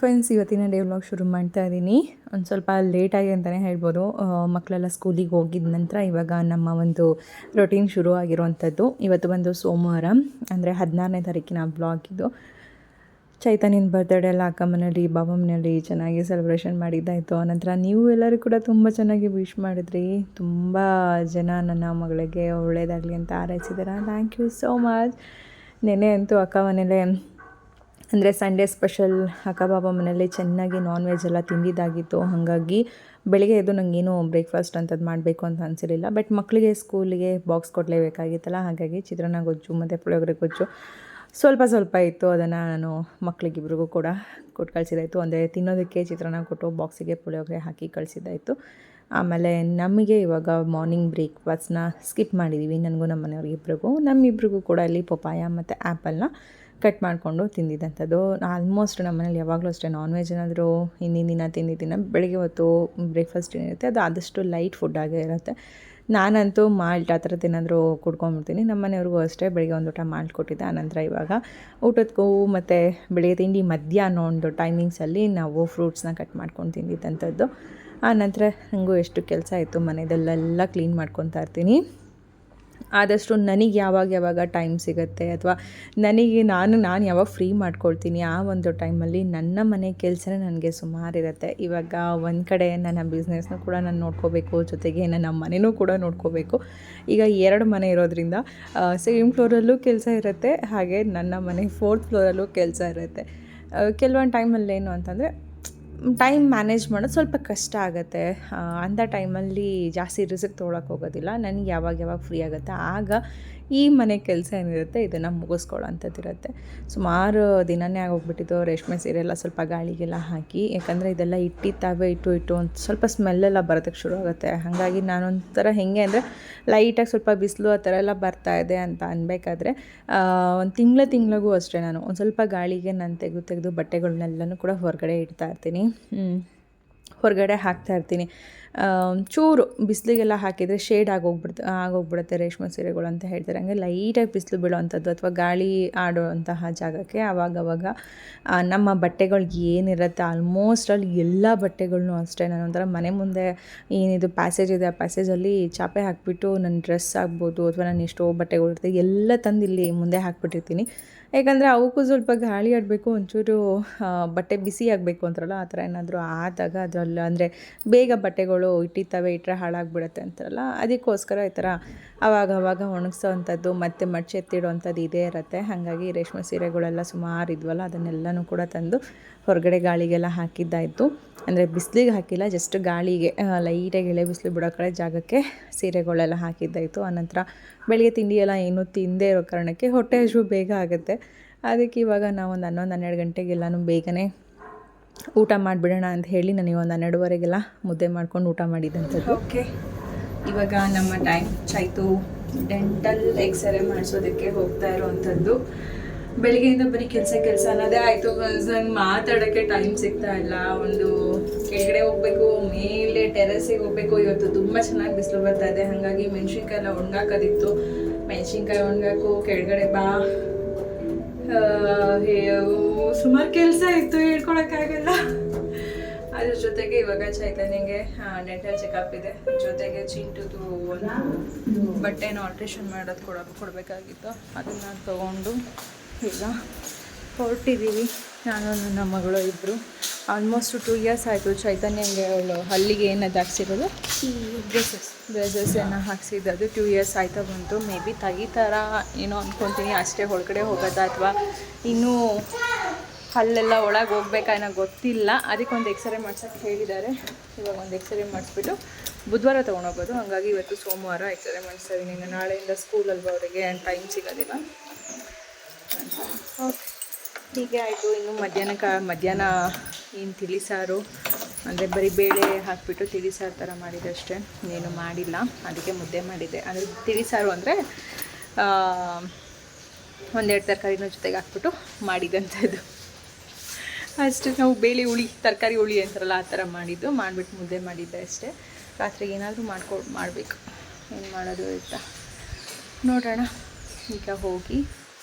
Friends ಇವತ್ತಿನ day vlog ಶುರು ಮಾಡ್ತಾ ಇದ್ದೀನಿ ಒಂದು ಸ್ವಲ್ಪ ಲೇಟಾಗಿ ಅಂತಲೇ ಹೇಳ್ಬೋದು. ಮಕ್ಕಳೆಲ್ಲ ಸ್ಕೂಲಿಗೆ ಹೋಗಿದ ನಂತರ ಇವಾಗ ನಮ್ಮ ಒಂದು ರೊಟೀನ್ ಶುರು ಆಗಿರುವಂಥದ್ದು ಇವತ್ತು ಬಂದು ಸೋಮವಾರ, ಅಂದರೆ ಹದಿನಾರನೇ ತಾರೀಕಿನ ಬ್ಲಾಗ್ ಇದು ಚೈತನ್ಯನ ಬರ್ತ್ಡೇ ಎಲ್ಲ ಅಕ್ಕ ಮನೇಲಿ ಚೆನ್ನಾಗಿ ಸೆಲೆಬ್ರೇಷನ್ ಮಾಡಿದ್ದಾಯಿತು ಆನಂತರ ನೀವು ಎಲ್ಲರೂ ಕೂಡ ತುಂಬ ಚೆನ್ನಾಗಿ ವಿಶ್ ಮಾಡಿದ್ರಿ. ತುಂಬ ಜನ ನನ್ನ ಮಗಳಿಗೆ ಒಳ್ಳೆಯದಾಗಲಿ ಅಂತ ಹಾರೈಸಿದಾರೆ. ಥ್ಯಾಂಕ್ ಯು ಸೋ ಮಚ್ ನೆನೆ ಅಂತೂ ಅಕ್ಕ ಮನೇಲೇ ಅಂದರೆ ಸಂಡೇ ಸ್ಪೆಷಲ್ ಅಕ್ಕ ಬಾಬಾ ಮನೇಲಿ ಚೆನ್ನಾಗಿ ನಾನ್ ವೆಜ್ ಎಲ್ಲ ತಿಂದಿದ್ದಾಗಿತ್ತು. ಹಾಗಾಗಿ ಬೆಳಿಗ್ಗೆ ಎದ್ದು ನನಗೇನು ಬ್ರೇಕ್ಫಾಸ್ಟ್ ಅಂತದ್ದು ಮಾಡಬೇಕು ಅಂತ ಅನಿಸಿರಲಿಲ್ಲ. ಬಟ್ ಮಕ್ಕಳಿಗೆ ಸ್ಕೂಲಿಗೆ ಬಾಕ್ಸ್ ಕೊಡಲೇಬೇಕಾಗಿತ್ತಲ್ಲ ಹಾಗಾಗಿ ಚಿತ್ರಾನ್ನ ಗೊಜ್ಜು, ಮತ್ತು ಪುಳಿಯೋಗರೆ ಗೊಜ್ಜು ಸ್ವಲ್ಪ ಸ್ವಲ್ಪ ಇತ್ತು. ಅದನ್ನು ನಾನು ಮಕ್ಕಳಿಗಿಬ್ರಿಗೂ ಕೂಡ ಕೊಟ್ಟು ಕಳಿಸಿದಾಯಿತು. ಅಂದರೆ ತಿನ್ನೋದಕ್ಕೆ ಚಿತ್ರಾನ್ನ ಕೊಟ್ಟು ಬಾಕ್ಸಿಗೆ ಪುಳಿಯೋಗರೆ ಹಾಕಿ ಕಳಿಸಿದ್ದಾಯಿತು ಆಮೇಲೆ ನಮಗೆ ಇವಾಗ ಮಾರ್ನಿಂಗ್ ಬ್ರೇಕ್ಫಾಸ್ಟ್ನ ಸ್ಕಿಪ್ ಮಾಡಿದ್ದೀವಿ ನನಗೂ ನಮ್ಮ ಮನೆಯವ್ರಿಗಿಬ್ರಿಗೂ ನಮ್ಮಿಬ್ರಿಗೂ ಕೂಡ ಇಲ್ಲಿ ಪಪಾಯ ಮತ್ತು ಆ್ಯಪಲ್ನ ಕಟ್ ಮಾಡಿಕೊಂಡು ತಿಂದಿದ್ದಂಥದ್ದು. ಆಲ್ಮೋಸ್ಟ್ ನಮ್ಮ ಮನೇಲಿ ಯಾವಾಗಲೂ ಅಷ್ಟೇ ನಾನ್ ವೆಜ್ ಏನಾದರೂ ಹಿಂದಿನ ದಿನ ತಿಂದಿದ್ದಿನ ಬೆಳಗ್ಗೆ ಹೊತ್ತು ಬ್ರೇಕ್ಫಾಸ್ಟ್ ಏನಿರುತ್ತೆ ಅದು ಆದಷ್ಟು ಲೈಟ್ ಫುಡ್ ಆಗೇ ಇರುತ್ತೆ. ನಾನಂತೂ ಮಾಲ್ಟ್ ಆ ಥರದ್ದು ಏನಾದರೂ ಕುಡ್ಕೊಂಬಿಡ್ತೀನಿ. ನಮ್ಮ ಮನೆಯವ್ರಿಗೂ ಅಷ್ಟೇ ಬೆಳಗ್ಗೆ ಒಂದು ಊಟ ಮಾಲ್ಟ್ ಕೊಟ್ಟಿದ್ದೆ. ಆನಂತರ ಇವಾಗ ಊಟಕ್ಕೂ ಮತ್ತು ಬೆಳಗ್ಗೆ ತಿಂಡಿ, ಮಧ್ಯಾಹ್ನ ಒಂದು ಟೈಮಿಂಗ್ಸಲ್ಲಿ ನಾವು ಫ್ರೂಟ್ಸ್ನ ಕಟ್ ಮಾಡ್ಕೊಂಡು ತಿಂದಿದ್ದಂಥದ್ದು. ಆನಂತರ ನನಗೂ ಎಷ್ಟು ಕೆಲಸ ಇತ್ತು ಮನೆಯದಲ್ಲೆಲ್ಲ ಕ್ಲೀನ್ ಮಾಡ್ಕೊತಾ ಇರ್ತೀನಿ. ಆದಷ್ಟು ನನಗೆ ಯಾವಾಗ ಯಾವಾಗ ಟೈಮ್ ಸಿಗುತ್ತೆ ಅಥವಾ ನನಗೆ ನಾನು ನಾನು ಯಾವಾಗ ಫ್ರೀ ಮಾಡ್ಕೊಳ್ತೀನಿ ಆ ಒಂದು ಟೈಮಲ್ಲಿ ನನ್ನ ಮನೆ ಕೆಲಸನೇ ನನಗೆ ಸುಮಾರು ಇರುತ್ತೆ. ಇವಾಗ ಒಂದು ಕಡೆ ನನ್ನ ಬಿಸ್ನೆಸ್ನ ಕೂಡ ನಾನು ನೋಡ್ಕೋಬೇಕು, ಜೊತೆಗೆ ನನ್ನ ಮನೆಯೂ ಕೂಡ ನೋಡ್ಕೋಬೇಕು. ಈಗ ಎರಡು ಮನೆ ಇರೋದ್ರಿಂದ ಸೆಕೆಂಡ್ ಫ್ಲೋರಲ್ಲೂ ಕೆಲಸ ಇರುತ್ತೆ, ಹಾಗೆ ನನ್ನ ಮನೆ ಫೋರ್ತ್ ಫ್ಲೋರಲ್ಲೂ ಕೆಲಸ ಇರುತ್ತೆ. ಕೆಲವೊಂದು ಟೈಮಲ್ಲಿ ಏನು ಅಂತಂದರೆ ಟೈಮ್ ಮ್ಯಾನೇಜ್ ಮಾಡೋದು ಸ್ವಲ್ಪ ಕಷ್ಟ ಆಗುತ್ತೆ. ಅಂಥ ಟೈಮಲ್ಲಿ ಜಾಸ್ತಿ ರಿಸ್ಕ್ ತೊಗೊಳಕ್ಕೆ ಹೋಗೋದಿಲ್ಲ. ನನಗೆ ಯಾವಾಗ ಯಾವಾಗ ಫ್ರೀ ಆಗುತ್ತೆ. ಆಗ ಈ ಮನೆ ಕೆಲಸ ಏನಿರುತ್ತೆ ಇದನ್ನು ಮುಗಿಸ್ಕೊಳ್ಳೋಂಥದ್ದು ಇರುತ್ತೆ ಸುಮಾರು ದಿನನೇ ಆಗೋಗ್ಬಿಟ್ಟಿದ್ದು ರೇಷ್ಮೆ ಸೀರೆ ಎಲ್ಲ ಸ್ವಲ್ಪ ಗಾಳಿಗೆಲ್ಲ ಹಾಕಿ, ಯಾಕಂದರೆ ಇದೆಲ್ಲ ಇಟ್ಟಿತ್ತಾವೆ ಇಟ್ಟು ಇಟ್ಟು ಒಂದು ಸ್ವಲ್ಪ ಸ್ಮೆಲ್ಲೆಲ್ಲ ಬರೋದಕ್ಕೆ ಶುರು ಆಗುತ್ತೆ ಹಾಗಾಗಿ ನಾನೊಂಥರ ಹೆಂಗೆ ಅಂದರೆ ಲೈಟಾಗಿ ಸ್ವಲ್ಪ ಬಿಸಿಲು ಆ ಥರ ಎಲ್ಲ ಬರ್ತಾ ಇದೆ ಅಂತ ಅನ್ಬೇಕಾದ್ರೆ ಒಂದು ತಿಂಗಳ ತಿಂಗಳಿಗೂ ಅಷ್ಟೇ ನಾನು. ಒಂದು ಸ್ವಲ್ಪ ಗಾಳಿಗೆ ನಾನು ತೆಗೆದು ತೆಗೆದು ಬಟ್ಟೆಗಳನ್ನೆಲ್ಲನೂ ಕೂಡ ಹೊರಗಡೆ ಇಡ್ತಾ ಇರ್ತೀನಿ. ಹೊರಗಡೆ ಹಾಕ್ತಾ ಇರ್ತೀನಿ. ಚೂರು ಬಿಸಿಲಿಗೆಲ್ಲ ಹಾಕಿದರೆ ಶೇಡ್ ಆಗೋಗ್ಬಿಡ್ತು ಆಗೋಗ್ಬಿಡುತ್ತೆ ರೇಷ್ಮೆ ಸೀರೆಗಳು ಅಂತ ಹೇಳ್ತಾರೆ. ಹಂಗೆ ಲೈಟಾಗಿ ಬಿಸಿಲು ಬೀಳುವಂಥದ್ದು ಅಥವಾ ಗಾಳಿ ಆಡುವಂತಹ ಜಾಗಕ್ಕೆ ಆವಾಗವಾಗ ನಮ್ಮ ಬಟ್ಟೆಗಳು ಏನಿರುತ್ತೆ ಆಲ್ಮೋಸ್ಟ್ ಅಲ್ಲಿ ಎಲ್ಲ ಬಟ್ಟೆಗಳನ್ನು ಅಷ್ಟೇ. ನಾನು ಒಂಥರ ಮನೆ ಮುಂದೆ ಏನಿದು ಪ್ಯಾಸೇಜ್ ಇದೆ ಆ ಪ್ಯಾಸೇಜಲ್ಲಿ ಚಾಪೆ ಹಾಕಿಬಿಟ್ಟು ನನ್ನ ಡ್ರೆಸ್ ಆಗ್ಬೋದು ಅಥವಾ ನಾನು ಎಷ್ಟೋ ಬಟ್ಟೆಗಳು ಇರ್ತದೆ ಎಲ್ಲ ತಂದು ಇಲ್ಲಿ ಮುಂದೆ ಹಾಕ್ಬಿಟ್ಟಿರ್ತೀನಿ. ಯಾಕಂದರೆ ಅವಕ್ಕೂ ಸ್ವಲ್ಪ ಗಾಳಿ ಆಡಬೇಕು, ಒಂಚೂರು ಬಟ್ಟೆ ಬಿಸಿ ಆಗಬೇಕು ಅಂತಾರಲ್ಲ, ಆ ಥರ ಏನಾದರೂ ಆದಾಗ ಅದರಲ್ಲಿ ಅಂದರೆ ಬೇಗ ಬಟ್ಟೆಗಳು ಇಟ್ಟಿತ್ತವೆ ಇಟ್ಟರೆ ಹಾಳಾಗ್ಬಿಡುತ್ತೆ ಅಂತಾರಲ್ಲ, ಅದಕ್ಕೋಸ್ಕರ ಈ ಥರ ಅವಾಗ ಒಣಗಿಸೋ ಅಂಥದ್ದು, ಮತ್ತು ಮಡ್ಚೆತ್ತಿಡೋ ಅಂಥದ್ದು ಇದೇ ಇರುತ್ತೆ. ಹಾಗಾಗಿ ರೇಷ್ಮೆ ಸೀರೆಗಳೆಲ್ಲ ಸುಮಾರು ಇದ್ವಲ್ಲ, ಅದನ್ನೆಲ್ಲನೂ ಕೂಡ ತಂದು ಹೊರಗಡೆ ಗಾಳಿಗೆಲ್ಲ ಹಾಕಿದ್ದಾಯಿತು. ಅಂದರೆ ಬಿಸಿಲಿಗೆ ಹಾಕಿಲ್ಲ ಜಸ್ಟ್ ಗಾಳಿಗೆ ಲೈಟಾಗಿ ಎಳೆ ಬಿಸಿಲು ಬಿಡೋ ಕಡೆ ಜಾಗಕ್ಕೆ ಸೀರೆಗಳೆಲ್ಲ ಹಾಕಿದ್ದಾಯಿತು. ಆನಂತರ ಬೆಳಿಗ್ಗೆ ತಿಂಡಿ ಎಲ್ಲ ಏನೂ ತಿಂದೇ ಇರೋ ಕಾರಣಕ್ಕೆ ಹೊಟ್ಟೆ ಹಸಿವು ಬೇಗ ಆಗುತ್ತೆ. ಅದಕ್ಕೆ ಇವಾಗ ನಾವು ಒಂದು ಹನ್ನೊಂದು, ಹನ್ನೆರಡು ಗಂಟೆಗೆಲ್ಲನೂ ಬೇಗನೆ ಊಟ ಮಾಡಿಬಿಡೋಣ ಅಂತ ಹೇಳಿ ನನಗೆ ಒಂದು ಹನ್ನೆರಡುವರೆಗೆಲ್ಲ ಮುದ್ದೆ ಮಾಡ್ಕೊಂಡು ಊಟ ಮಾಡಿದ್ದಂಥದ್ದು ಓಕೆ ಇವಾಗ ನಮ್ಮ ಟೈಮ್ ಹೆಚ್ಚಾಯಿತು ಡೆಂಟಲ್ ಎಕ್ಸ್ರೇ ಮಾಡಿಸೋದಕ್ಕೆ ಹೋಗ್ತಾ ಇರೋವಂಥದ್ದು. ಬೆಳಿಗ್ಗೆಯಿಂದ ಬರೀ ಕೆಲಸ ಕೆಲಸ ಅನ್ನೋದೇ ಆಯಿತು. ನಂಗೆ ಮಾತಾಡೋಕ್ಕೆ ಟೈಮ್ ಸಿಗ್ತಾ ಇಲ್ಲ. ಒಂದು ಕೆಳಗಡೆ ಹೋಗ್ಬೇಕು, ಮೇಲೆ ಟೆರೆಸಿಗೆ ಹೋಗ್ಬೇಕು. ಇವತ್ತು ತುಂಬ ಚೆನ್ನಾಗಿ ಬಿಸಿಲು ಬರ್ತಾ ಇದೆ. ಹಾಗಾಗಿ ಮೆಣಸಿನ್ಕಾಯಿ ಎಲ್ಲ ಒಣಗಾಕೋದಿತ್ತು. ಮೆಣಸಿನ್ಕಾಯಿ ಒಣಗಾಕು, ಕೆಳಗಡೆ ಬಾ. ಸುಮಾರು ಕೆಲಸ ಇತ್ತು, ಹೇಳ್ಕೊಳಕ್ಕಾಗಲ್ಲ. ಅದ್ರ ಜೊತೆಗೆ ಇವಾಗ ಚೈತನ್ಯಗೆ ಡೆಂಟಲ್ ಚೆಕಪ್ ಇದೆ. ಜೊತೆಗೆ ಚಿಂಟುದು ಒಂದು ಬಟ್ಟೆನ ಆಲ್ಟ್ರೇಷನ್ ಮಾಡೋದು ಕೊಡ, ಕೊಡಬೇಕಾಗಿತ್ತು. ಅದನ್ನು ತಗೊಂಡು ಈಗ ಹೊರಟಿದ್ದೀವಿ ನಾನು ನನ್ನ ಮಗಳು ಇಬ್ಬರು ಆಲ್ಮೋಸ್ಟ್ ಟೂ ಇಯರ್ಸ್ ಆಯಿತು ಚೈತನ್ಯಂಗೆ ಅವಳು ಹಲ್ಲಿಗೆ ಏನದು ಹಾಕ್ಸಿರೋದು? ಬ್ರೆಸಸ್ ಏನೋ ಹಾಕ್ಸಿದ್ದು. ಅದು ಟೂ ಇಯರ್ಸ್ ಆಯ್ತಾ ಬಂತು. ಮೇ ಬಿ ತೆಗಿತಾರ ಏನೋ ಅಂದ್ಕೊತೀನಿ ಅಷ್ಟೇ ಒಳಗಡೆ ಹೋಗೋದಾ ಅಥವಾ ಇನ್ನೂ ಹಲ್ಲೆಲ್ಲ ಒಳಗೆ ಹೋಗ್ಬೇಕಾ ಏನೋ ಗೊತ್ತಿಲ್ಲ. ಅದಕ್ಕೊಂದು ಎಕ್ಸ್ರೇ ಮಾಡ್ಸೋಕ್ಕೆ ಹೇಳಿದ್ದಾರೆ. ಇವಾಗ ಒಂದು ಎಕ್ಸ್ರೇ ಮಾಡಿಸ್ಬಿಟ್ಟು ಬುಧವಾರ ತೊಗೊಂಡೋಗೋದು ಹಾಗಾಗಿ ಇವತ್ತು ಸೋಮವಾರ ಎಕ್ಸ್ರೇ ಮಾಡಿಸ್ತಾ ಇದ್ದೀನಿ. ನಾಳೆಯಿಂದ ಸ್ಕೂಲ್ ಅಲ್ವಾ ಅವರಿಗೆ? ಟೈಮ್ ಸಿಗೋದಿಲ್ಲ. ಹೀಗೆ ಆಯಿತು. ಇನ್ನು ಮಧ್ಯಾಹ್ನಕ್ಕೆ ಮಧ್ಯಾಹ್ನ ಏನು ತಿಳಿಸಾರು ಅಂದರೆ ಬರೀ ಬೇಳೆ ಹಾಕಿಬಿಟ್ಟು ತಿಳಿಸಾರು ಥರ ಮಾಡಿದೆ ಅಷ್ಟೇ. ಏನು ಮಾಡಿಲ್ಲ. ಅದಕ್ಕೆ ಮುದ್ದೆ ಮಾಡಿದ್ದೆ. ಅಂದರೆ ತಿಳಿಸಾರು ಅಂದರೆ ಒಂದೆರಡು ತರಕಾರಿನ ಜೊತೆಗೆ ಹಾಕ್ಬಿಟ್ಟು ಮಾಡಿದಂಥದ್ದು. ಅಷ್ಟೇ ನಾವು ಬೇಳೆ ಹುಳಿ, ತರಕಾರಿ ಹುಳಿ ಅಂತಾರಲ್ಲ, ಆ ಥರ ಮಾಡಿದ್ದು. ಮಾಡಿಬಿಟ್ಟು ಮುದ್ದೆ ಮಾಡಿದ್ದೆ ಅಷ್ಟೇ. ರಾತ್ರಿಗೆ ಏನಾದರೂ ಮಾಡ್ಕೊ, ಮಾಡಬೇಕು. ಏನು ಮಾಡೋದು ಅಂತ ನೋಡೋಣ. ಈಗ ಹೋಗಿ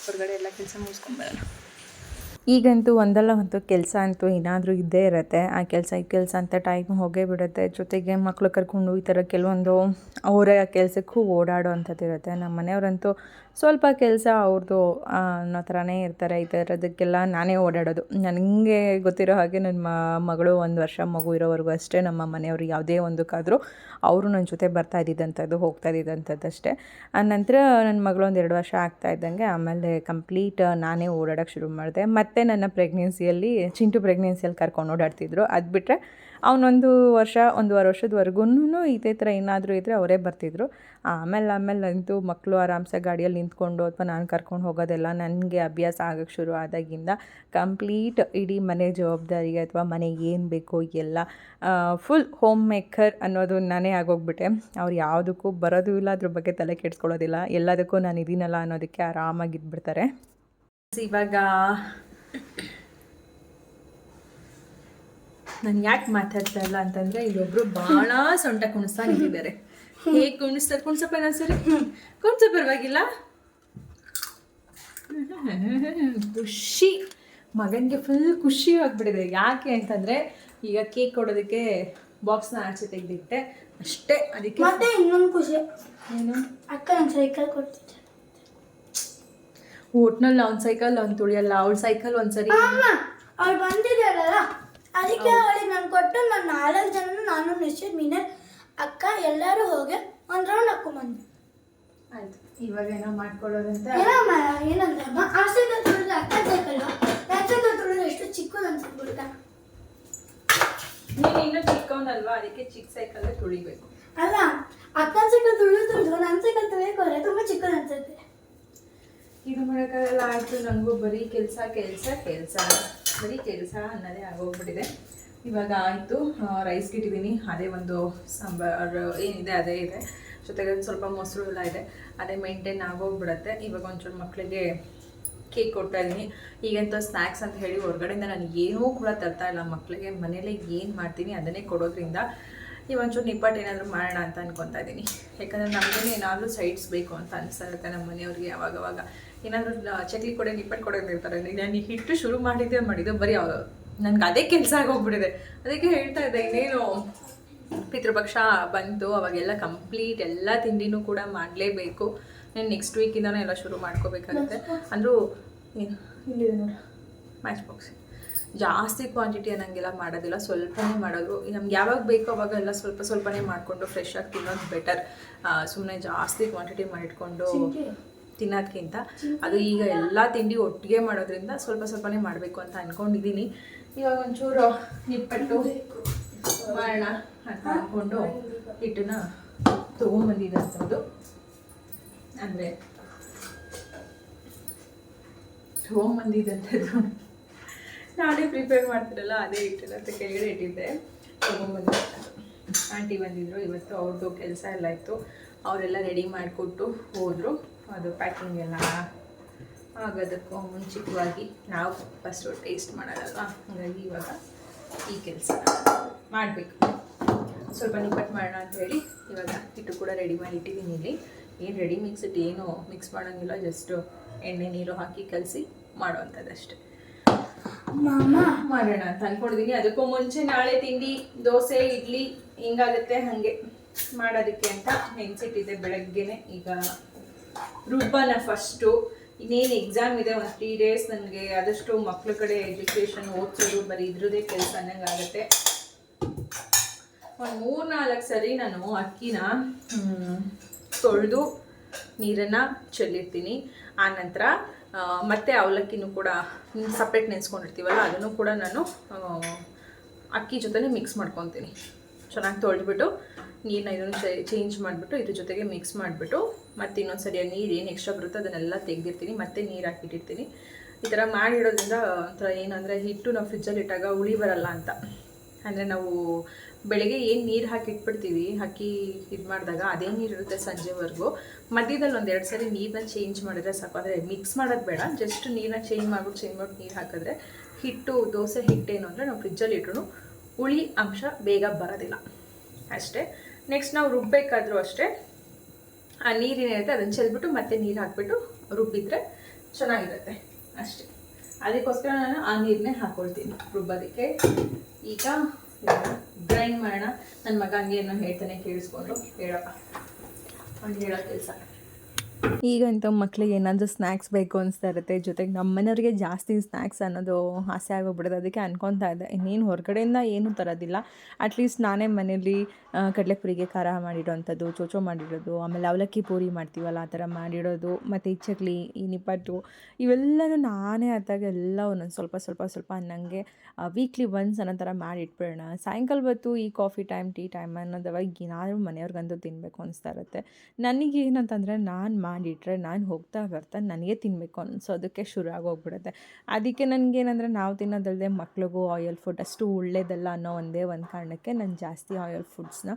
ಹೊರಗಡೆ ಎಲ್ಲ ಕೆಲಸ ಮುಗಿಸ್ಕೊಂಬರೋಣ ಈಗಂತೂ ಒಂದಲ್ಲ ಒಂದು ಕೆಲಸ ಅಂತೂ ಏನಾದರೂ ಇದ್ದೇ ಇರುತ್ತೆ. ಆ ಕೆಲಸ, ಈ ಕೆಲಸ ಅಂತ ಟೈಮ್ ಹೋಗೇ ಬಿಡುತ್ತೆ. ಜೊತೆಗೆ ಮಕ್ಕಳು ಕರ್ಕೊಂಡು ಈ ಥರ ಕೆಲವೊಂದು ಅವರೇ ಕೆಲಸಕ್ಕೂ ಓಡಾಡೋ ಅಂಥದ್ದು ಇರುತ್ತೆ. ನಮ್ಮ ಮನೆಯವರಂತೂ ಸ್ವಲ್ಪ ಕೆಲಸ ಅವ್ರದ್ದು ಅನ್ನೋ ಥರನೇ ಇರ್ತಾರೆ. ಈ ಥರದಕ್ಕೆಲ್ಲ ನಾನೇ ಓಡಾಡೋದು. ನನಗೆ ಗೊತ್ತಿರೋ ಹಾಗೆ ನನ್ನ ಮಗಳು ಒಂದು ವರ್ಷ ಮಗು ಇರೋವರೆಗೂ ಅಷ್ಟೇ ನಮ್ಮ ಮನೆಯವರು ಯಾವುದೇ ಒಂದಕ್ಕಾದರೂ ಅವರು ನನ್ನ ಜೊತೆ ಬರ್ತಾ ಇದ್ದಿದ್ದಂಥದ್ದು, ಹೋಗ್ತಾ ಇದ್ದಿದ್ದಂಥದ್ದು ಅಷ್ಟೇ. ಆ ನಂತರ ನನ್ನ ಮಗಳು ಒಂದು ಎರಡು ವರ್ಷ ಆಗ್ತಾ ಇದ್ದಂಗೆ ಆಮೇಲೆ ಕಂಪ್ಲೀಟ್ ನಾನೇ ಓಡಾಡೋಕ್ಕೆ ಶುರು ಮಾಡಿದೆ. ಮತ್ತು ನನ್ನ ಪ್ರೆಗ್ನೆನ್ಸಿಯಲ್ಲಿ ಚಿಂಟು ಪ್ರೆಗ್ನೆನ್ಸಿಯಲ್ಲಿ ಕರ್ಕೊಂಡು ಓಡಾಡ್ತಿದ್ರು. ಅದು ಬಿಟ್ಟರೆ ಅವನೊಂದು ವರ್ಷ, ಒಂದೂವರೆ ವರ್ಷದವರೆಗೂ ಇದೇ ಥರ ಏನಾದರೂ ಇದ್ದರೆ ಅವರೇ ಬರ್ತಿದ್ರು. ಆಮೇಲೆ ಆಮೇಲೆ ಅಂತೂ ಮಕ್ಕಳು ಆರಾಮ್ಸೆ ಗಾಡಿಯಲ್ಲಿ ನಿಂತ್ಕೊಂಡು ಅಥವಾ ನಾನು ಕರ್ಕೊಂಡು ಹೋಗೋದೆಲ್ಲ ನನಗೆ ಅಭ್ಯಾಸ ಆಗೋಕ್ಕೆ ಶುರು ಆದಾಗಿಂದ ಕಂಪ್ಲೀಟ್ ಇಡೀ ಮನೆ ಜವಾಬ್ದಾರಿ ಅಥವಾ ಮನೆಗೆ ಏನು ಬೇಕೋ ಎಲ್ಲ ಫುಲ್ ಹೋಮ್ ಮೇಕರ್ ಅನ್ನೋದು ನಾನೇ ಆಗೋಗ್ಬಿಟ್ಟೆ. ಅವ್ರು ಯಾವುದಕ್ಕೂ ಬರೋದು ಇಲ್ಲ, ಅದ್ರ ಬಗ್ಗೆ ತಲೆ ಕೆಡಿಸ್ಕೊಳ್ಳೋದಿಲ್ಲ. ಎಲ್ಲದಕ್ಕೂ ನಾನು ಇದೀನಲ್ಲ ಅನ್ನೋದಕ್ಕೆ ಆರಾಮಾಗಿ ಇದ್ಬಿಡ್ತಾರೆ. ಇವಾಗ ನಾನು ಯಾಕೆ ಮಾತಾಡ್ತಾ ಇಲ್ಲ ಅಂತಂದ್ರೆ ಇಲ್ಲೊಬ್ರು ಬಹಳ ಸೊಂಟ ಕುಣಿಸ್ತಾ ನಿಂತಿದ್ದಾರೆ. ಹೇಗೆ ಕುಣಿಸ್ತಾರೆ? ಕುಣಿಸಪ್ಪ ಸರಿ. ಕುಣಿಸ ಪರವಾಗಿಲ್ಲ. ಖುಷಿ. ಮಗನಿಗೆ ಫುಲ್ ಖುಷಿ ಆಗ್ಬಿಟ್ಟಿದೆ. ಯಾಕೆ ಅಂತಂದ್ರೆ ಈಗ ಕೇಕ್ ಕೊಡೋದಕ್ಕೆ ಬಾಕ್ಸ್ನ ಆಚೆ ತೆಗೆದಿಟ್ಟೆ. ಅಷ್ಟೇ. ಅದಕ್ಕೆ ಮತ್ತೆ ಇನ್ನೊಂದು ಖುಷಿ. ಏನು? ಅಕ್ಕ ನಾನು ಸೈಕಲ್ ಕೊಡ್ತಿದ್ದೆ. ಒಟ್ನಲ್ಲಿ ಅವ್ನ ಸೈಕಲ್ ಅವ್ನು ತುಳಿಯಲ್ಲ ಅವಳ ಸೈಕಲ್ ಒಂದ್ಸರಿ ಅವ್ಳು ಬಂದಿದ್ದಾಳಲ್ಲ? ಅದಕ್ಕೆ ಅವಳಿಗೆ ನಾನು ಕೊಟ್ಟು ನಾನು ನಾಲ್ಕು ಜನ ನಾನು ನಿಶ್ಚಿತ್ ಮೀನರ್ ಅಕ್ಕ ಎಲ್ಲರೂ ಹೋಗಿ ಒಂದು ರೌಂಡ್ ಹಾಕೊಂಬಂದ್ವಿ. ಆಯ್ತು. ಇವಾಗ ಏನೋ ಮಾಡ್ಕೊಳ್ಳೋದಂತ. ಏನಮ್ಮ ಏನಂದ್ರೆ ಆ ಸೈಕಲ್ ತುಳಿದ್ರೆ ಅಕ್ಕ ಸೈಕಲ್ ನನ್ನ ಸೈಕಲ್ ತುಳಿದ್ರೆ ಎಷ್ಟು ಚಿಕ್ಕದು ಅನ್ಸ್ಬಿಡ್ತಾ ನೀನು ಇನ್ನೂ ಚಿಕ್ಕವನಲ್ವಾ? ಅದಕ್ಕೆ ಚಿಕ್ಕ ಸೈಕಲ್ ತುಳಿಬೇಕು. ಅಲ್ಲ ಅಕ್ಕನ ಸೈಕಲ್ ತುಳಿದು ತುಳಿದು ನನ್ನ ಸೈಕಲ್ ತುಳಿಯೋಕೆ ತುಂಬ ಚಿಕ್ಕದು ಅನ್ಸುತ್ತೆ. ಇದು ಮಾಡೋಕ್ಕಾಗಲ್ಲ ಆಯಿತು. ನನಗೂ ಬರೀ ಕೆಲಸ ಕೆಲಸ ಕೆಲಸ. ಬರೀ ಕೆಲಸ ಅನ್ನೋದೇ ಆಗೋಗ್ಬಿಟ್ಟಿದೆ. ಇವಾಗ ಆಯಿತು. ರೈಸ್ ಇಟ್ಟಿದ್ದೀನಿ ಅದೇ ಒಂದು ಸಾಂಬಾರು ಏನಿದೆ ಅದೇ ಇದೆ. ಜೊತೆಗೆ ಸ್ವಲ್ಪ ಮೊಸರು ಎಲ್ಲ ಇದೆ. ಅದೇ ಮೇಂಟೈನ್ ಆಗೋಗ್ಬಿಡತ್ತೆ. ಇವಾಗ ಒಂಚೂರು ಮಕ್ಕಳಿಗೆ ಕೇಕ್ ಕೊಡ್ತಾ ಇದ್ದೀನಿ. ಈಗಂತೂ ಸ್ನ್ಯಾಕ್ಸ್ ಅಂತ ಹೇಳಿ ಹೊರಗಡೆಯಿಂದ ನಾನು ಏನೂ ಕೂಡ ತರ್ತಾ ಇಲ್ಲ. ಮಕ್ಕಳಿಗೆ ಮನೇಲಿ ಏನು ಮಾಡ್ತೀನಿ ಅದನ್ನೇ ಕೊಡೋದ್ರಿಂದ ಈ ಒಂಚೂರು ನಿಪ್ಪಟ್ಟು ಏನಾದರೂ ಮಾಡೋಣ ಅಂತ ಅನ್ಕೊತಾ ಇದ್ದೀನಿ. ಯಾಕಂದರೆ ನಮಗೇನೇ ಏನಾದರೂ ಸೈಡ್ಸ್ ಬೇಕು ಅಂತ ಅನಿಸ್ತಾ ನಮ್ಮ ಮನೆಯವ್ರಿಗೆ ಯಾವಾಗವಾಗ. ಏನಾದರೂ ಚಕ್ಲಿ ಕೊಡೆ ನಿಪ್ಪಟ್ಟು ಕೊಡೋದು ಇರ್ತಾರೆ ನಾನು ಹಿಟ್ಟು ಶುರು ಮಾಡಿದ್ದೆ ಮಾಡಿದ್ದು ಬರೀ ನನ್ಗೆ ಅದೇ ಕೆಲಸ ಆಗೋಗ್ಬಿಟ್ಟಿದೆ. ಅದಕ್ಕೆ ಹೇಳ್ತಾ ಇದ್ದೆ, ಇನ್ನೇನು, ಪಿತೃಪಕ್ಷ ಬಂತು, ಅವಾಗೆಲ್ಲ ಕಂಪ್ಲೀಟ್ ಎಲ್ಲ ತಿಂಡಿನೂ ಕೂಡ ಮಾಡಲೇಬೇಕು. ನಾನು ನೆಕ್ಸ್ಟ್ ವೀಕಿಂದನೇ ಎಲ್ಲ ಶುರು ಮಾಡ್ಕೋಬೇಕಾಗುತ್ತೆ. ಅಂದರೂ, ಏನು ನೋಡು ಮ್ಯಾಚ್ ಬಾಕ್ಸ್ ಜಾಸ್ತಿ ಕ್ವಾಂಟಿಟಿ ಅನ್ನೋಂಗೆಲ್ಲ ಮಾಡೋದಿಲ್ಲ, ಸ್ವಲ್ಪನೇ ಮಾಡೋದು. ನಮ್ಗೆ ಯಾವಾಗ ಬೇಕೋ ಅವಾಗ ಎಲ್ಲ ಸ್ವಲ್ಪ ಸ್ವಲ್ಪನೇ ಮಾಡಿಕೊಂಡು ಫ್ರೆಶ್ ಆಗಿ ತಿನ್ನೋದು ಬೆಟರ್ ಸುಮ್ಮನೆ ಜಾಸ್ತಿ ಕ್ವಾಂಟಿಟಿ ಮಾಡಿಟ್ಕೊಂಡು ತಿನ್ನೋದ್ಕಿಂತ. ಅದು ಈಗ ಎಲ್ಲ ತಿಂಡಿ ಒಟ್ಟಿಗೆ ಮಾಡೋದ್ರಿಂದ ಸ್ವಲ್ಪ ಸ್ವಲ್ಪನೇ ಮಾಡಬೇಕು ಅಂತ ಅಂದ್ಕೊಂಡಿದ್ದೀನಿ ಇವಾಗ ಒಂಚೂರು ನಿಪ್ಪಟ್ಟು ಮಾಡೋಣ ಅಂತ ಅಂದ್ಕೊಂಡು ಹಿಟ್ಟನ್ನ ತೊಗೊಂಬಂದಿದ್ದಂಥದ್ದು ಅಂದರೆ ತೊಗೊಂಬಂದಿದ್ದಂಥದ್ದು ನಾನೇ ಪ್ರಿಪೇರ್ ಮಾಡ್ತಿರಲ್ಲ ಅದೇ ಇಟ್ಟಿಲ್ಲ ಅಂತ ಕೆಳಗಡೆ ಇಟ್ಟಿದ್ದೆ. ತೊಗೊಂಬಂದು. ಆಂಟಿ ಬಂದಿದ್ರು ಇವತ್ತು ಅವ್ರದ್ದು ಕೆಲಸ ಎಲ್ಲ ಇತ್ತು. ಅವರೆಲ್ಲ ರೆಡಿ ಮಾಡಿಕೊಟ್ಟು ಹೋದರು. ಅದು ಪ್ಯಾಕಿಂಗ್ ಎಲ್ಲ ಆಗೋದಕ್ಕೂ ಮುಂಚಿತವಾಗಿ ನಾವು ಫಸ್ಟು ಟೇಸ್ಟ್ ಮಾಡೋದಲ್ವ? ಹಾಗಾಗಿ ಇವಾಗ ಈ ಕೆಲಸ ಮಾಡಬೇಕು. ಸ್ವಲ್ಪ ನಿಪ್ಪಟ್ಟು ಮಾಡೋಣ ಅಂತ ಹೇಳಿ ಇವಾಗ ಹಿಟ್ಟು ಕೂಡ ರೆಡಿ ಮಾಡಿ ಇಟ್ಟಿದ್ದೀನಿ ಇಲ್ಲಿ. ಏನು ರೆಡಿ ಮಿಕ್ಸ್ ಇಟ್ಟು ಏನು ಮಿಕ್ಸ್ ಮಾಡೋಂಗಿಲ್ಲ ಜಸ್ಟು ಎಣ್ಣೆ ನೀರು ಹಾಕಿ ಕಲಸಿ ಮಾಡುವಂಥದ್ದಷ್ಟೆ. ಮಾಮ! ಮಾಡೋಣ ಅಂತ ಅಂದ್ಕೊಂಡಿದ್ದೀನಿ ಅದಕ್ಕೂ ಮುಂಚೆ ನಾಳೆ ತಿಂಡಿ ದೋಸೆ ಇಡ್ಲಿ ಹಿಂಗಾಗುತ್ತೆ ಹಾಗೆ ಮಾಡೋದಕ್ಕೆ ಅಂತ ನೆನ್ಸಿಟ್ಟಿದ್ದೆ ಬೆಳಗ್ಗೆನೆ. ಈಗ ರುಬ್ಬನ ಫಸ್ಟು ಇನ್ನೇನು ಎಕ್ಸಾಮ್ ಇದೆ, ಒಂದು ತ್ರೀ ಡೇಸ್ ನನಗೆ ಆದಷ್ಟು ಮಕ್ಕಳ ಕಡೆ ಎಜುಕೇಷನ್ ಓದಿಸೋದು, ಬರೀ ಇದ್ರದೇ ಕೆಲಸ ಆಗುತ್ತೆ. ಒಂದು ಮೂರು ನಾಲ್ಕು ಸರಿ ನಾನು ಅಕ್ಕಿನ ತೊಳೆದು ನೀರನ್ನು ಚೆಲ್ಲಿರ್ತೀನಿ. ಆನಂತರ ಮತ್ತೆ ಅವಲಕ್ಕಿನೂ ಕೂಡ ಸಪ್ರೇಟ್ ನೆನೆಸ್ಕೊಂಡಿರ್ತೀವಲ್ಲ, ಅದನ್ನು ಕೂಡ ನಾನು ಅಕ್ಕಿ ಜೊತೆನೇ ಮಿಕ್ಸ್ ಮಾಡ್ಕೊತೀನಿ. ಚೆನ್ನಾಗಿ ತೊಳೆದ್ಬಿಟ್ಟು ನೀರನ್ನ ಇದನ್ನು ಚೇಂಜ್ ಮಾಡಿಬಿಟ್ಟು ಇದ್ರ ಜೊತೆಗೆ ಮಿಕ್ಸ್ ಮಾಡಿಬಿಟ್ಟು ಮತ್ತೆ ಇನ್ನೊಂದು ಸರಿ ನೀರು ಏನು ಎಕ್ಸ್ಟ್ರಾ ಬರುತ್ತೆ ಅದನ್ನೆಲ್ಲ ತೆಗೆದಿರ್ತೀನಿ, ಮತ್ತೆ ನೀರು ಹಾಕಿಟ್ಟಿರ್ತೀನಿ. ಈ ಥರ ಮಾಡಿಡೋದ್ರಿಂದ ಒಂಥರ ಏನಂದರೆ ಹಿಟ್ಟು ನಾವು ಫ್ರಿಜ್ಜಲ್ಲಿ ಇಟ್ಟಾಗ ಹುಳಿ ಬರಲ್ಲ ಅಂತ. ಅಂದರೆ ನಾವು ಬೆಳಗ್ಗೆ ಏನು ನೀರು ಹಾಕಿ ಇಟ್ಬಿಡ್ತೀವಿ ಅಕ್ಕಿ ಇದು ಮಾಡಿದಾಗ ಅದೇ ನೀರು ಇರುತ್ತೆ ಸಂಜೆವರೆಗೂ. ಮಧ್ಯದಲ್ಲಿ ಒಂದು ಎರಡು ಸರಿ ನೀರನ್ನ ಚೇಂಜ್ ಮಾಡಿದ್ರೆ ಸಾಕು. ಅಂದರೆ ಮಿಕ್ಸ್ ಮಾಡೋದು ಬೇಡ ಜಸ್ಟ್ ನೀರನ್ನ ಚೇಂಜ್ ಮಾಡ್ಬಿಟ್ಟು ಚೇಂಜ್ ಮಾಡ್ಬಿಟ್ಟು ನೀರು ಹಾಕಿದ್ರೆ ಹಿಟ್ಟು, ದೋಸೆ, ಹಿಟ್ಟೇನು ಅಂದರೆ ನಾವು ಫ್ರಿಜ್ಜಲ್ಲಿ ಇಟ್ರು ಹುಳಿ ಅಂಶ ಬೇಗ ಬರೋದಿಲ್ಲ. ಅಷ್ಟೇ. ನೆಕ್ಸ್ಟ್ ನಾವು ರುಬ್ಬಬೇಕಾದ್ರೂ ಅಷ್ಟೇ. ಆ ನೀರೇನಿರುತ್ತೆ ಅದನ್ನು ಚೆಲ್ಬಿಟ್ಟು ಮತ್ತೆ ನೀರು ಹಾಕ್ಬಿಟ್ಟು ರುಬ್ಬಿದ್ರೆ ಚೆನ್ನಾಗಿರುತ್ತೆ. ಅಷ್ಟೇ. ಅದಕ್ಕೋಸ್ಕರ ನಾನು ಆ ನೀರನ್ನೇ ಹಾಕ್ಕೊಳ್ತೀನಿ ರುಬ್ಬೋದಕ್ಕೆ. ಈಗ ಗ್ರೈಂಡ್ ಮಾಡೋಣ. ನನ್ನ ಮಗ ಹಂಗೆ ಏನೋ ಹೇಳ್ತಾನೆ ಕೇಳಿಸ್ಕೊಂಡು ಹೇಳಪ್ಪ. ಅವ್ನು ಹೇಳೋ ಕೆಲಸ. ಈಗಂತೂ ಮಕ್ಕಳಿಗೆ ಏನಾದರೂ ಸ್ನ್ಯಾಕ್ಸ್ ಬೇಕು ಅನಿಸ್ತಾ ಇರುತ್ತೆ. ಜೊತೆಗೆ ನಮ್ಮ ಮನೆಯವ್ರಿಗೆ ಜಾಸ್ತಿ ಸ್ನ್ಯಾಕ್ಸ್ ಅನ್ನೋದು ಆಸೆ ಆಗೋಗ್ಬಿಡೋದು ಅದಕ್ಕೆ ಅನ್ಕೊತಾ ಇದೆ ಇನ್ನೇನು ಹೊರಗಡೆಯಿಂದ ಏನೂ ತರೋದಿಲ್ಲ. ಅಟ್ಲೀಸ್ಟ್ ನಾನೇ ಮನೇಲಿ ಕಡಲೆಪುರಿಗೆ ಖಾರ ಮಾಡಿಡೋವಂಥದ್ದು ಚೋಚೋ ಮಾಡಿಡೋದು ಆಮೇಲೆ ಅವಲಕ್ಕಿ ಪೂರಿ ಮಾಡ್ತೀವಲ್ಲ, ಆ ಥರ ಮಾಡಿಡೋದು ಮತ್ತು ಈ ಚಕ್ಲಿ ಈ ನಿಪ್ಪಟ್ಟು, ಇವೆಲ್ಲನೂ ನಾನೇ ಆದಾಗ ಎಲ್ಲ ಒಂದೊಂದು ಸ್ವಲ್ಪ ಸ್ವಲ್ಪ ಸ್ವಲ್ಪ ನನಗೆ ವೀಕ್ಲಿ ಒನ್ಸ್ ಅನ್ನೋ ಥರ ಮಾಡಿಟ್ಬಿಡೋಣ. ಸಾಯಂಕಾಲ ಹೊತ್ತು ಈ ಕಾಫಿ ಟೈಮ್ ಟೀ ಟೈಮ್ ಅನ್ನೋದವಾಗ ಏನಾದರೂ ಮನೆಯವ್ರಿಗಂತೂ ತಿನ್ನಬೇಕು ಅನಿಸ್ತಾ ಇರುತ್ತೆ. ನನಗೆ ಏನಂತಂದರೆ ನಾನು ಮಾಡಿಟ್ರೆ ನಾನು ಹೋಗ್ತಾ ಬರ್ತಾ ನನಗೆ ತಿನ್ನಬೇಕು ಅನ್ನಿಸೋದಕ್ಕೆ ಶುರು ಆಗೋಗ್ಬಿಡುತ್ತೆ. ಅದಕ್ಕೆ ನನಗೇನಂದ್ರೆ ನಾವು ತಿನ್ನೋದಲ್ಲದೆ ಮಕ್ಳಿಗೂ ಆಯಿಲ್ ಫುಡ್ ಅಷ್ಟು ಒಳ್ಳೇದಲ್ಲ ಅನ್ನೋ ಒಂದೇ ಒಂದು ಕಾರಣಕ್ಕೆ ನಾನು ಜಾಸ್ತಿ ಆಯಿಲ್ ಫುಡ್ಸ್ನ